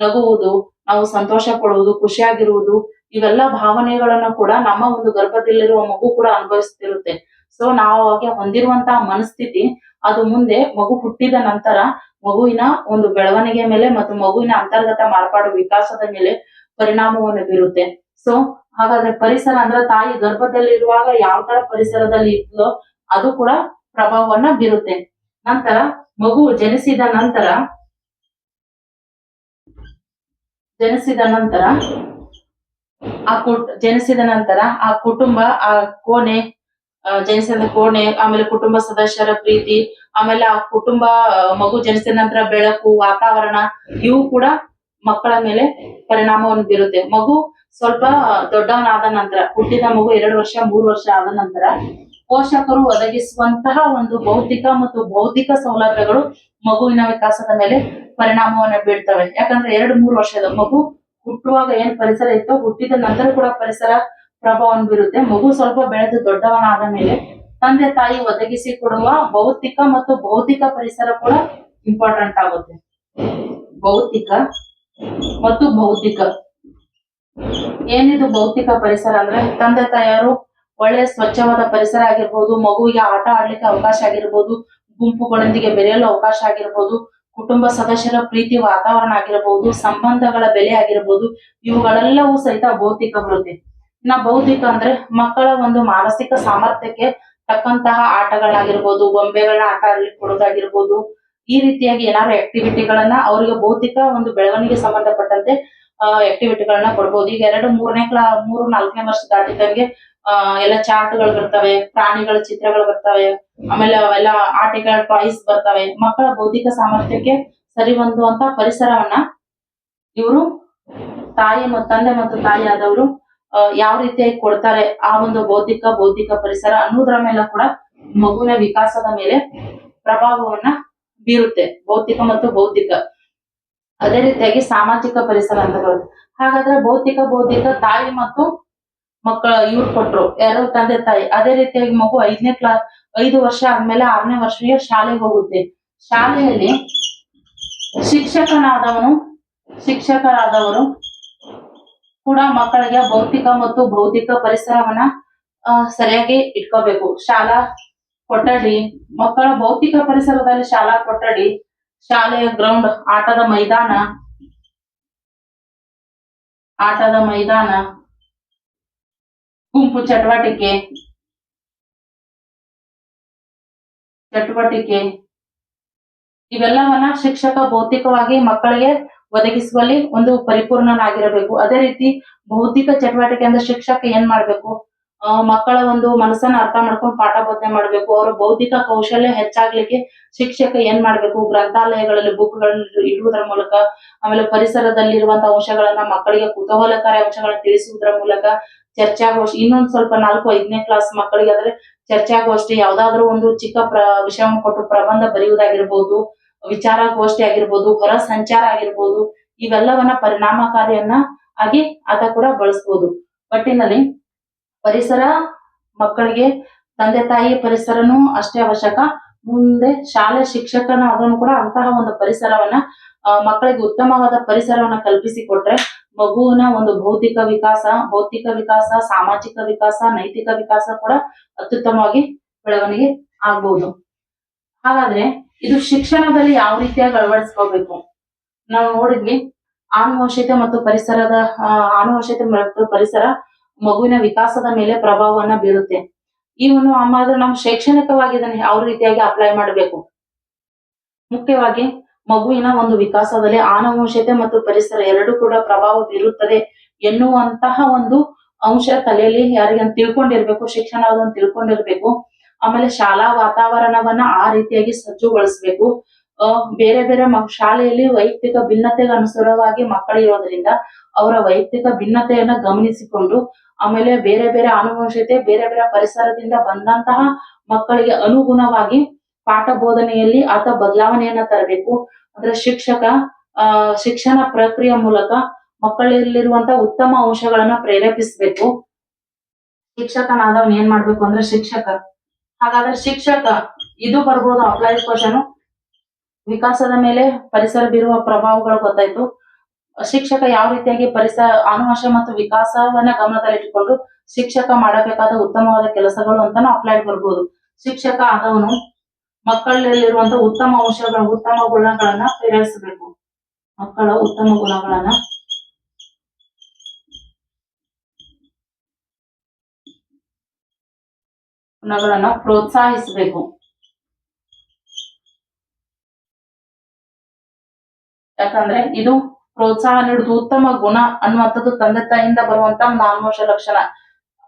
ನಗುವುದು, ನಾವು ಸಂತೋಷ ಪಡುವುದು, ಖುಷಿಯಾಗಿರುವುದು, ಇವೆಲ್ಲ ಭಾವನೆಗಳನ್ನ ಕೂಡ ನಮ್ಮ ಒಂದು ಗರ್ಭದಲ್ಲಿರುವ ಮಗು ಕೂಡ ಅನುಭವಿಸ್ತಿರುತ್ತೆ. ಸೊ ನಾವು ಅವಾಗ ಹೊಂದಿರುವಂತಹ ಮನಸ್ಥಿತಿ, ಅದು ಮುಂದೆ ಮಗು ಹುಟ್ಟಿದ ನಂತರ ಮಗುವಿನ ಒಂದು ಬೆಳವಣಿಗೆ ಮೇಲೆ ಮತ್ತು ಮಗುವಿನ ಅಂತರ್ಗತ ಮಾರ್ಪಾಡು ವಿಕಾಸದ ಮೇಲೆ ಪರಿಣಾಮವನ್ನು ಬೀರುತ್ತೆ. ಸೊ ಹಾಗಾದ್ರೆ ಪರಿಸರ ಅಂದ್ರೆ ತಾಯಿ ಗರ್ಭದಲ್ಲಿರುವಾಗ ಯಾವ ತರ ಪರಿಸರದಲ್ಲಿ ಇದ್ಲೋ ಅದು ಕೂಡ ಪ್ರಭಾವವನ್ನ ಬೀರುತ್ತೆ. ನಂತರ ಮಗು ಜನಿಸಿದ ನಂತರ ಜನಿಸಿದ ನಂತರ ಆ ಕುಟ್, ಜನಿಸಿದ ನಂತರ ಆ ಕುಟುಂಬ, ಆ ಕೋಣೆ ಜನಿಸಿದ ಕೋಣೆ, ಆಮೇಲೆ ಕುಟುಂಬ ಸದಸ್ಯರ ಪ್ರೀತಿ, ಆಮೇಲೆ ಆ ಕುಟುಂಬ ಮಗು ಜನಿಸಿದ ನಂತರ ಬೆಳಕು, ವಾತಾವರಣ, ಇವು ಕೂಡ ಮಕ್ಕಳ ಮೇಲೆ ಪರಿಣಾಮವನ್ನು ಬೀರುತ್ತೆ. ಮಗು ಸ್ವಲ್ಪ ದೊಡ್ಡವನಾದ ನಂತರ, ಹುಟ್ಟಿದ ಮಗು ಎರಡು ವರ್ಷ, ಮೂರು ವರ್ಷ ಆದ ನಂತರ ಪೋಷಕರು ಒದಗಿಸುವಂತಹ ಒಂದು ಭೌತಿಕ ಮತ್ತು ಬೌದ್ಧಿಕ ಸೌಲಭ್ಯಗಳು ಮಗುವಿನ ವಿಕಾಸದ ಮೇಲೆ ಪರಿಣಾಮವನ್ನು ಬೀಳ್ತವೆ ಯಾಕಂದ್ರೆ ಎರಡು, ಮೂರು ವರ್ಷದ ಮಗು ಹುಟ್ಟುವಾಗ ಏನ್ ಪರಿಸರ ಇತ್ತೋ, ಹುಟ್ಟಿದ ನಂತರ ಕೂಡ ಪರಿಸರ ಪ್ರಭಾವವನ್ನು ಬೀರುತ್ತೆ ಮಗು ಸ್ವಲ್ಪ ಬೆಳೆದು ದೊಡ್ಡವನಾದ ಮೇಲೆ ತಂದೆ ತಾಯಿ ಒದಗಿಸಿ ಕೊಡುವ ಭೌತಿಕ ಮತ್ತು ಬೌದ್ಧಿಕ ಪರಿಸರ ಕೂಡ ಇಂಪಾರ್ಟೆಂಟ್ ಆಗುತ್ತೆ. ಭೌತಿಕ ಮತ್ತು ಬೌದ್ಧಿಕ. ಏನಿದು ಭೌತಿಕ ಪರಿಸರ ಅಂದ್ರೆ ತಂದೆ ತಾಯಿಯವರು ಒಳ್ಳೆ ಸ್ವಚ್ಛವಾದ ಪರಿಸರ ಆಗಿರ್ಬೋದು, ಮಗುವಿಗೆ ಆಟ ಆಡ್ಲಿಕ್ಕೆ ಅವಕಾಶ ಆಗಿರ್ಬೋದು, ಗುಂಪುಗಳೊಂದಿಗೆ ಬೆರೆಯಲು ಅವಕಾಶ ಆಗಿರ್ಬೋದು, ಕುಟುಂಬ ಸದಸ್ಯರ ಪ್ರೀತಿ ವಾತಾವರಣ ಆಗಿರಬಹುದು ಸಂಬಂಧಗಳ ಬೆಲೆ ಆಗಿರಬಹುದು ಇವುಗಳೆಲ್ಲವೂ ಸಹಿತ ಭೌತಿಕ ಬರುತ್ತೆ ಇನ್ನ ಬೌದ್ಧಿಕ ಅಂದ್ರೆ ಮಕ್ಕಳ ಒಂದು ಮಾನಸಿಕ ಸಾಮರ್ಥ್ಯಕ್ಕೆ ತಕ್ಕಂತಹ ಆಟಗಳಾಗಿರ್ಬೋದು ಗೊಂಬೆಗಳನ್ನ ಆಟ ಆಡ್ಲಿಕ್ಕೆ ಕೊಡೋದಾಗಿರ್ಬೋದು ಈ ರೀತಿಯಾಗಿ ಏನಾದ್ರು ಆಕ್ಟಿವಿಟಿಗಳನ್ನ ಅವರಿಗೆ ಬೌದ್ಧಿಕ ಒಂದು ಬೆಳವಣಿಗೆ ಸಂಬಂಧಪಟ್ಟಂತೆ ಆಕ್ಟಿವಿಟಿಗಳನ್ನ ಕೊಡ್ಬೋದು. ಈಗ ಎರಡು ಮೂರನೇ ಕ್ಲಾ, ಮೂರು ನಾಲ್ಕನೇ ವರ್ಷ ದಾಟಿದಂಗೆ ಎಲ್ಲ ಚಾರ್ಟ್ಗಳು ಬರ್ತವೆ, ಪ್ರಾಣಿಗಳ ಚಿತ್ರಗಳು ಬರ್ತವೆ, ಆಮೇಲೆ ಅವೆಲ್ಲ ಆಟಗಳ ಟಾಯ್ಸ್ ಬರ್ತವೆ. ಮಕ್ಕಳ ಬೌದ್ಧಿಕ ಸಾಮರ್ಥ್ಯಕ್ಕೆ ಸರಿ ಹೊಂದುವಂತ ಪರಿಸರವನ್ನ ಇವರು ತಾಯಿ ಮತ್ತು ತಂದೆ ಮತ್ತು ತಾಯಿ ಆದವರು ಯಾವ ರೀತಿಯಾಗಿ ಕೊಡ್ತಾರೆ ಆ ಒಂದು ಬೌದ್ಧಿಕ ಬೌದ್ಧಿಕ ಪರಿಸರ ಅನ್ನೋದ್ರ ಮೇಲೆ ಕೂಡ ಮಗುವಿನ ವಿಕಾಸದ ಮೇಲೆ ಪ್ರಭಾವವನ್ನ ಬೀರುತ್ತೆ ಭೌತಿಕ ಮತ್ತು ಬೌದ್ಧಿಕ. ಅದೇ ರೀತಿಯಾಗಿ ಸಾಮಾಜಿಕ ಪರಿಸರ ಅಂತ ಬರುತ್ತೆ. ಹಾಗಾದ್ರೆ ಭೌತಿಕ ಬೌದ್ಧಿಕ ತಾಯಿ ಮತ್ತು ಮಕ್ಕಳ ಇವ್ರು ಕೊಟ್ರು, ಯಾರು ತಂದೆ, ತಾಯಿ. ಅದೇ ರೀತಿಯಾಗಿ ಮಗು ಐದನೇ ಕ್ಲಾಸ್ ಐದು ವರ್ಷ ಆದ್ಮೇಲೆ ಆರನೇ ವರ್ಷಕ್ಕೆ ಶಾಲೆಗೆ ಹೋಗುತ್ತೆ. ಶಾಲೆಯಲ್ಲಿ ಶಿಕ್ಷಕನಾದವನು, ಶಿಕ್ಷಕರಾದವರು ಕೂಡ ಮಕ್ಕಳಿಗೆ ಭೌತಿಕ ಮತ್ತು ಬೌದ್ಧಿಕ ಪರಿಸರವನ್ನ ಸರಿಯಾಗಿ ಇಟ್ಕೋಬೇಕು. ಶಾಲಾ ಕೊಠಡಿ, ಮಕ್ಕಳ ಭೌತಿಕ ಪರಿಸರದಲ್ಲಿ ಶಾಲಾ ಕೊಠಡಿ, ಶಾಲೆಯ ಗ್ರೌಂಡ್ ಆಟದ ಮೈದಾನ ಆಟದ ಮೈದಾನ, ಗುಂಪು ಚಟುವಟಿಕೆ ಚಟುವಟಿಕೆ, ಇವೆಲ್ಲವನ್ನ ಶಿಕ್ಷಕ ಭೌತಿಕವಾಗಿ ಮಕ್ಕಳಿಗೆ ಒದಗಿಸುವಲ್ಲಿ ಒಂದು ಪರಿಪೂರ್ಣನಾಗಿರಬೇಕು. ಅದೇ ರೀತಿ ಬೌದ್ಧಿಕ ಚಟುವಟಿಕೆ ಅಂದ್ರೆ ಶಿಕ್ಷಕ ಏನ್ ಮಾಡ್ಬೇಕು? ಮಕ್ಕಳ ಒಂದು ಮನಸ್ಸನ್ನ ಅರ್ಥ ಮಾಡ್ಕೊಂಡು ಪಾಠ ಬೋಧನೆ ಮಾಡ್ಬೇಕು. ಅವರ ಬೌದ್ಧಿಕ ಕೌಶಲ್ಯ ಹೆಚ್ಚಾಗ್ಲಿಕ್ಕೆ ಶಿಕ್ಷಕ ಏನ್ ಮಾಡ್ಬೇಕು? ಗ್ರಂಥಾಲಯಗಳಲ್ಲಿ ಬುಕ್ಗಳನ್ನು ಇಡುವುದರ ಮೂಲಕ, ಆಮೇಲೆ ಪರಿಸರದಲ್ಲಿರುವಂತಹ ಅಂಶಗಳನ್ನ ಮಕ್ಕಳಿಗೆ ಕುತೂಹಲಕಾರಿ ಅಂಶಗಳನ್ನ ತಿಳಿಸುವುದರ ಮೂಲಕ ಚರ್ಚಾಗೋಷ್ಠಿ, ಇನ್ನೊಂದ್ ಸ್ವಲ್ಪ ನಾಲ್ಕು, ಐದನೇ ಕ್ಲಾಸ್ ಮಕ್ಕಳಿಗೆ ಆದ್ರೆ ಚರ್ಚಾಗೋಷ್ಠಿ, ಯಾವ್ದಾದ್ರು ಒಂದು ಚಿಕ್ಕ ಪ್ರ, ವಿಷಯವನ್ನು ಕೊಟ್ಟು ಪ್ರಬಂಧ ಬರೆಯುವುದಾಗಿರ್ಬೋದು. ವಿಚಾರಗೋಷ್ಠಿ ಆಗಿರ್ಬೋದು, ಹೊರ ಸಂಚಾರ ಆಗಿರ್ಬೋದು, ಇವೆಲ್ಲವನ್ನ ಪರಿಣಾಮಕಾರಿಯನ್ನ ಆಗಿ ಆತ ಕೂಡ ಬಳಸ್ಬೋದು. ಒಟ್ಟಿನಲ್ಲಿ ಪರಿಸರ ಮಕ್ಕಳಿಗೆ, ತಂದೆ ತಾಯಿ ಪರಿಸರನೂ ಅಷ್ಟೇ ಅವಶ್ಯಕ. ಮುಂದೆ ಶಾಲೆ ಶಿಕ್ಷಕನ ಅದನ್ನು ಕೂಡ ಅಂತಹ ಒಂದು ಪರಿಸರವನ್ನ ಮಕ್ಕಳಿಗೆ ಉತ್ತಮವಾದ ಪರಿಸರವನ್ನ ಕಲ್ಪಿಸಿಕೊಟ್ರೆ ಮಗುವಿನ ಒಂದು ಭೌತಿಕ ವಿಕಾಸ ಭೌತಿಕ ವಿಕಾಸ, ಸಾಮಾಜಿಕ ವಿಕಾಸ, ನೈತಿಕ ವಿಕಾಸ ಕೂಡ ಅತ್ಯುತ್ತಮವಾಗಿ ಬೆಳವಣಿಗೆ ಆಗ್ಬಹುದು ಹಾಗಾದ್ರೆ ಇದು ಶಿಕ್ಷಣದಲ್ಲಿ ಯಾವ ರೀತಿಯಾಗಿ ಅಳವಡಿಸ್ಕೋಬೇಕು? ನಾವು ನೋಡಿದ್ವಿ, ಆನುವಂಶಿಕ ಮತ್ತು ಪರಿಸರದ ಆನುವಂಶಿಕ ಮತ್ತು ಪರಿಸರ ಮಗುವಿನ ವಿಕಾಸದ ಮೇಲೆ ಪ್ರಭಾವವನ್ನ ಬೀರುತ್ತೆ. ಇವನು ಆಮೇಲೆ ನಾವು ಶೈಕ್ಷಣಿಕವಾಗಿ ಇದನ್ನ ಯಾವ ರೀತಿಯಾಗಿ ಅಪ್ಲೈ ಮಾಡಬೇಕು? ಮುಖ್ಯವಾಗಿ ಮಗುವಿನ ಒಂದು ವಿಕಾಸದಲ್ಲಿ ಆನುವಂಶತೆ ಮತ್ತು ಪರಿಸರ ಎರಡು ಕೂಡ ಪ್ರಭಾವ ಬೀರುತ್ತದೆ ಎನ್ನುವಂತಹ ಒಂದು ಅಂಶ ತಲೆಯಲ್ಲಿ ಯಾರಿಗೆ ತಿಳ್ಕೊಂಡಿರ್ಬೇಕು, ಶಿಕ್ಷಣ ಅದನ್ನು ತಿಳ್ಕೊಂಡಿರ್ಬೇಕು. ಆಮೇಲೆ ಶಾಲಾ ವಾತಾವರಣವನ್ನ ಆ ರೀತಿಯಾಗಿ ಸಜ್ಜುಗೊಳಿಸ್ಬೇಕು. ಅಹ್ ಬೇರೆ ಬೇರೆ ಶಾಲೆಯಲ್ಲಿ ವೈಯಕ್ತಿಕ ಭಿನ್ನತೆಗೆ ಅನುಸಾರವಾಗಿ ಮಕ್ಕಳು ಇರೋದ್ರಿಂದ ಅವರ ವೈಯಕ್ತಿಕ ಭಿನ್ನತೆಯನ್ನ ಗಮನಿಸಿಕೊಂಡು, ಆಮೇಲೆ ಬೇರೆ ಬೇರೆ ಆನುವಂಶಿಕತೆ ಬೇರೆ ಬೇರೆ ಪರಿಸರದಿಂದ ಬಂದಂತಹ ಮಕ್ಕಳಿಗೆ ಅನುಗುಣವಾಗಿ ಪಾಠ ಬೋಧನೆಯಲ್ಲಿ ಆತ ಬದಲಾವಣೆಯನ್ನ ತರಬೇಕು. ಅಂದ್ರೆ ಶಿಕ್ಷಕ, ಆ, ಶಿಕ್ಷಣ ಪ್ರಕ್ರಿಯೆ ಮೂಲಕ ಮಕ್ಕಳಲ್ಲಿರುವಂತಹ ಉತ್ತಮ ಅಂಶಗಳನ್ನ ಪ್ರೇರೇಪಿಸಬೇಕು. ಶಿಕ್ಷಕನಾದವನ್ ಏನ್ ಮಾಡ್ಬೇಕು ಅಂದ್ರೆ ಶಿಕ್ಷಕ. ಹಾಗಾದ್ರೆ ಶಿಕ್ಷಕ, ಇದು ಬರ್ಬೋದು ಅಪ್ಲೈಡ್ ಕ್ವಶನ್ ವಿಕಾಸದ ಮೇಲೆ ಪರಿಸರ ಬೀರುವ ಪ್ರಭಾವಗಳು ಗೊತ್ತಾಯ್ತು. ಶಿಕ್ಷಕ ಯಾವ ರೀತಿಯಾಗಿ ಪರಿಸರ ಆನುವಂಶ ಮತ್ತು ವಿಕಾಸವನ್ನ ಗಮನದಲ್ಲಿಟ್ಟುಕೊಂಡು ಶಿಕ್ಷಕ ಮಾಡಬೇಕಾದ ಉತ್ತಮವಾದ ಕೆಲಸಗಳು ಅಂತಾನು ಅಪ್ಲೈಡ್ ಬರ್ಬೋದು. ಶಿಕ್ಷಕ ಆದವನು ಮಕ್ಕಳಲ್ಲಿರುವಂತಹ ಉತ್ತಮ ಅಂಶಗಳ, ಉತ್ತಮ ಗುಣಗಳನ್ನ ಪ್ರೇರಿಸಬೇಕು ಮಕ್ಕಳ ಉತ್ತಮ ಗುಣಗಳನ್ನ. ಗುಣಗಳನ್ನ ಪ್ರೋತ್ಸಾಹಿಸಬೇಕು. ಯಾಕಂದ್ರೆ ಇದು ಪ್ರೋತ್ಸಾಹ ನೀಡುದು ಉತ್ತಮ ಗುಣ ಅನ್ನುವಂಥದ್ದು ತಂದೆ ತಾಯಿಯಿಂದ ಬರುವಂತ ಒಂದು ಆಲ್ಮೋಸ್ಟ್ ಲಕ್ಷಣ.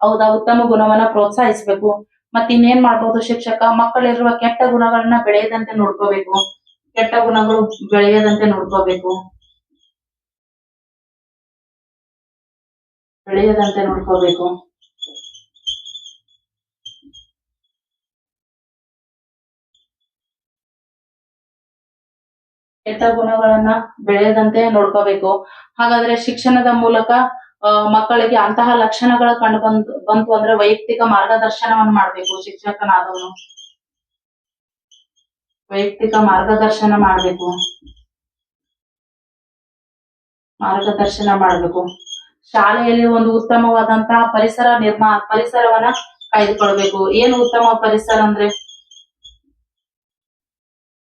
ಹೌದಾ? ಉತ್ತಮ ಗುಣವನ್ನ ಪ್ರೋತ್ಸಾಹಿಸಬೇಕು. ಮತ್ ಇನ್ನೇನ್ ಮಾಡ್ಬೋದು ಶಿಕ್ಷಕ? ಮಕ್ಕಳಿರುವ ಕೆಟ್ಟ ಗುಣಗಳನ್ನ ಬೆಳೆಯದಂತೆ ನೋಡ್ಕೋಬೇಕು. ಕೆಟ್ಟ ಗುಣಗಳು ಬೆಳೆಯದಂತೆ ನೋಡ್ಕೋಬೇಕು. ಬೆಳೆಯದಂತೆ ನೋಡ್ಕೋಬೇಕು. ಕೆಟ್ಟ ಗುಣಗಳನ್ನ ಬೆಳೆಯದಂತೆ ನೋಡ್ಕೋಬೇಕು. ಹಾಗಾದ್ರೆ ಶಿಕ್ಷಣದ ಮೂಲಕ ಮಕ್ಕಳಿಗೆ ಅಂತಹ ಲಕ್ಷಣಗಳು ಕಂಡು ಬಂತು ಬಂತು ಅಂದ್ರೆ ವೈಯಕ್ತಿಕ ಮಾರ್ಗದರ್ಶನವನ್ನು ಮಾಡ್ಬೇಕು ಶಿಕ್ಷಕನಾದವನು. ವೈಯಕ್ತಿಕ ಮಾರ್ಗದರ್ಶನ ಮಾಡ್ಬೇಕು. ಮಾರ್ಗದರ್ಶನ ಮಾಡ್ಬೇಕು. ಶಾಲೆಯಲ್ಲಿ ಒಂದು ಉತ್ತಮವಾದಂತಹ ಪರಿಸರ ನಿರ್ಮಾ, ಪರಿಸರವನ್ನ ಕಾಯ್ದುಕೊಳ್ಬೇಕು. ಏನು ಉತ್ತಮ ಪರಿಸರ ಅಂದ್ರೆ?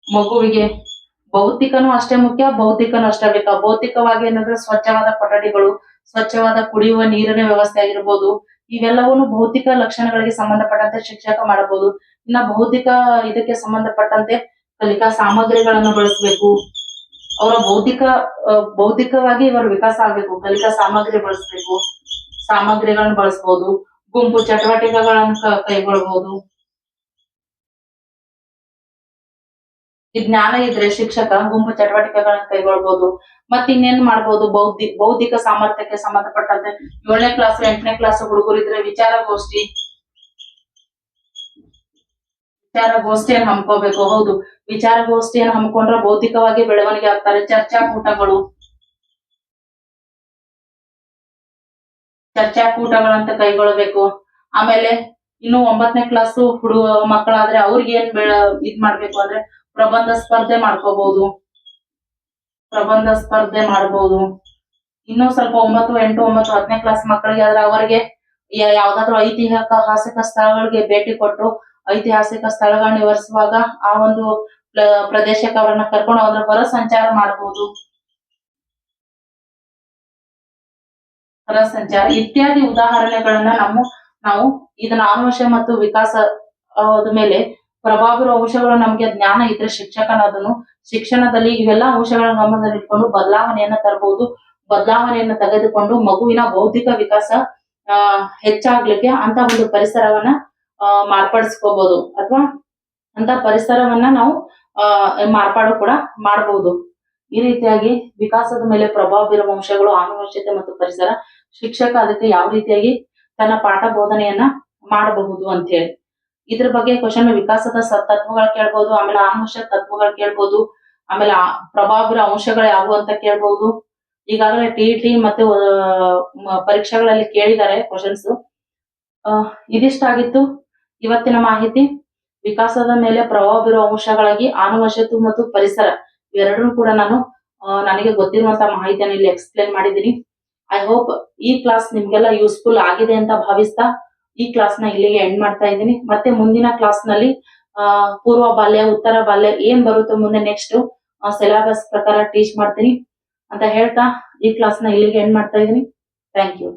ಮಗುವಿಗೆ ಭೌತಿಕನೂ ಅಷ್ಟೇ ಮುಖ್ಯ, ಭೌತಿಕನೂ ಅಷ್ಟೇ ಬೇಕಾ? ಭೌತಿಕವಾಗಿ ಏನಂದ್ರೆ ಸ್ವಚ್ಛವಾದ ಕೊಠಡಿಗಳು, ಸ್ವಚ್ಛವಾದ ಕುಡಿಯುವ ನೀರಿನ ವ್ಯವಸ್ಥೆ ಆಗಿರ್ಬೋದು, ಇವೆಲ್ಲವನ್ನು ಭೌತಿಕ ಲಕ್ಷಣಗಳಿಗೆ ಸಂಬಂಧಪಟ್ಟಂತೆ ಶಿಕ್ಷಕ ಮಾಡಬಹುದು. ಇನ್ನ ಭೌತಿಕ ಇದಕ್ಕೆ ಸಂಬಂಧಪಟ್ಟಂತೆ ಕಲಿಕಾ ಸಾಮಗ್ರಿಗಳನ್ನು ಬಳಸಬೇಕು. ಅವರ ಭೌತಿಕ ಭೌತಿಕವಾಗಿ ಇವರು ವಿಕಾಸ ಆಗ್ಬೇಕು. ಕಲಿಕಾ ಸಾಮಗ್ರಿ ಬಳಸಬೇಕು. ಸಾಮಗ್ರಿಗಳನ್ನು ಬಳಸಬಹುದು ಗುಂಪು ಚಟುವಟಿಕೆಗಳನ್ನು ಕೈಗೊಳ್ಳಬಹುದು ಈ ಜ್ಞಾನ ಇದ್ರೆ ಶಿಕ್ಷಕ ಗುಂಪು ಚಟುವಟಿಕೆಗಳನ್ನ ಕೈಗೊಳ್ಬಹುದು ಮತ್ ಇನ್ನೇನ್ ಮಾಡ್ಬೋದು? ಬೌದ್ಧಿ, ಬೌದ್ಧಿಕ ಸಾಮರ್ಥ್ಯಕ್ಕೆ ಸಂಬಂಧಪಟ್ಟಂತೆ ಏಳನೇ ಕ್ಲಾಸ್ ಎಂಟನೇ ಕ್ಲಾಸ್ ಹುಡುಗರು ಇದ್ರೆ ವಿಚಾರಗೋಷ್ಠಿ. ವಿಚಾರಗೋಷ್ಠಿಯನ್ನು ಹಮ್ಕೋಬೇಕು, ಹೌದು. ವಿಚಾರಗೋಷ್ಠಿಯನ್ನು ಹಮ್ಮಿಕೊಂಡ್ರೆ ಬೌದ್ಧಿಕವಾಗಿ ಬೆಳವಣಿಗೆ ಆಗ್ತಾರೆ, ಚರ್ಚಾಕೂಟಗಳು. ಚರ್ಚಾಕೂಟಗಳಂತ ಕೈಗೊಳ್ಳಬೇಕು ಆಮೇಲೆ ಇನ್ನು ಒಂಬತ್ತನೇ ಕ್ಲಾಸ್ ಹುಡುಗ ಮಕ್ಕಳಾದ್ರೆ ಅವ್ರಿಗೆ ಏನ್ ಇದ್ ಮಾಡ್ಬೇಕು ಅಂದ್ರೆ ಪ್ರಬಂಧ ಸ್ಪರ್ಧೆ ಮಾಡ್ಕೋಬಹುದು ಪ್ರಬಂಧ ಸ್ಪರ್ಧೆ ಮಾಡಬಹುದು ಇನ್ನು ಸ್ವಲ್ಪ ಒಂಬತ್ತು, ಎಂಟು, ಒಂಬತ್ತು, ಹತ್ತನೇ ಕ್ಲಾಸ್ ಮಕ್ಕಳಿಗೆ ಆದ್ರೆ ಅವರಿಗೆ ಯಾವ್ದಾದ್ರು ಐತಿಹಾಸಿಕ ಸ್ಥಳಗಳಿಗೆ ಭೇಟಿ ಕೊಟ್ಟು ಐತಿಹಾಸಿಕ ಸ್ಥಳಗಳನ್ನ ವಿವರಿಸುವಾಗ ಆ ಒಂದು ಪ್ರ- ಪ್ರದೇಶಕ್ಕೆ ಅವರನ್ನ ಕರ್ಕೊಂಡು ಅವರ ಹೊರ ಸಂಚಾರ ಮಾಡಬಹುದು ಹೊರ ಸಂಚಾರ ಇತ್ಯಾದಿ ಉದಾಹರಣೆಗಳನ್ನ ನಾವು ನಾವು ಇದನ್ನ ಆನುವಂಶ ಮತ್ತು ವಿಕಾಸ ಮೇಲೆ ಪ್ರಭಾವ ಇರೋ ಅಂಶಗಳು ನಮಗೆ ಜ್ಞಾನ ಇದ್ರೆ ಶಿಕ್ಷಕನ ಅದನ್ನು ಶಿಕ್ಷಣದಲ್ಲಿ ಇವೆಲ್ಲ ಅಂಶಗಳನ್ನ ಗಮನದಲ್ಲಿಟ್ಕೊಂಡು ಬದಲಾವಣೆಯನ್ನ ತರಬಹುದು ಬದಲಾವಣೆಯನ್ನ ತೆಗೆದುಕೊಂಡು ಮಗುವಿನ ಬೌದ್ಧಿಕ ವಿಕಾಸ, ಆ, ಹೆಚ್ಚಾಗ್ಲಿಕ್ಕೆ ಅಂತ ಒಂದು ಪರಿಸರವನ್ನ, ಆ ಮಾರ್ಪಡಿಸ್ಕೋಬಹುದು ಅಥವಾ ಅಂತ ಪರಿಸರವನ್ನ ನಾವು ಮಾರ್ಪಾಡು ಕೂಡ ಮಾಡಬಹುದು ಈ ರೀತಿಯಾಗಿ ವಿಕಾಸದ ಮೇಲೆ ಪ್ರಭಾವ ಬೀರುವ ಅಂಶಗಳು ಆನುವಂಶ್ಯತೆ ಮತ್ತು ಪರಿಸರ. ಶಿಕ್ಷಕ ಅದಕ್ಕೆ ಯಾವ ರೀತಿಯಾಗಿ ತನ್ನ ಪಾಠ ಬೋಧನೆಯನ್ನ ಮಾಡಬಹುದು ಅಂತ ಹೇಳಿ. ಇದ್ರ ಬಗ್ಗೆ ಕ್ವಶನ್ ವಿಕಾಸದ ತತ್ವಗಳು ಕೇಳ್ಬಹುದು ಆಮೇಲೆ ಆನುವಂಶ ತತ್ವಗಳು ಕೇಳ್ಬಹುದು ಆಮೇಲೆ ಪ್ರಭಾವಿರ ಅಂಶಗಳು ಯಾವುವು ಅಂತ ಕೇಳ್ಬಹುದು ಈಗಾಗಲೇ ಟಿ ಟಿ ಮತ್ತೆ ಆ, ಮ- ಪರೀಕ್ಷೆಗಳಲ್ಲಿ ಕೇಳಿದ್ದಾರೆ ಕ್ವಶನ್ಸ್ ಇದಿಷ್ಟಾಗಿತ್ತು. ಇವತ್ತಿನ ಮಾಹಿತಿ ವಿಕಾಸದ ಮೇಲೆ ಪ್ರಭಾವ ಬೀರುವ ಅಂಶಗಳಾಗಿ ಆನುವಶತ್ತು ಮತ್ತು ಪರಿಸರ ಇವೆರಡೂ ಕೂಡ ನಾನು ನನಗೆ ಗೊತ್ತಿರುವಂತ ಮಾಹಿತಿಯನ್ನು ಇಲ್ಲಿ ಎಕ್ಸ್ಪ್ಲೇನ್ ಮಾಡಿದ್ದೀನಿ. ಐ ಹೋಪ್ ಈ ಕ್ಲಾಸ್ ನಿಮ್ಗೆಲ್ಲ ಯೂಸ್ಫುಲ್ ಆಗಿದೆ ಅಂತ ಭಾವಿಸ್ತಾ ಈ ಕ್ಲಾಸ್ನ ಇಲ್ಲಿಗೆ ಎಂಡ್ ಮಾಡ್ತಾ ಇದ್ದೀನಿ. ಮತ್ತೆ ಮುಂದಿನ ಕ್ಲಾಸ್ನಲ್ಲಿ ಪೂರ್ವ ಬಾಲ್ಯ, ಉತ್ತರ ಬಾಲ್ಯ ಏನ್ ಬರುತ್ತೋ ಮುಂದೆ ನೆಕ್ಸ್ಟ್ ಸಿಲೆಬಸ್ ಪ್ರಕಾರ ಟೀಚ್ ಮಾಡ್ತೀನಿ ಅಂತ ಹೇಳ್ತಾ ಈ ಕ್ಲಾಸ್ನ ಇಲ್ಲಿಗೆ ಎಂಡ್ ಮಾಡ್ತಾ ಇದ್ದೀನಿ. Thank you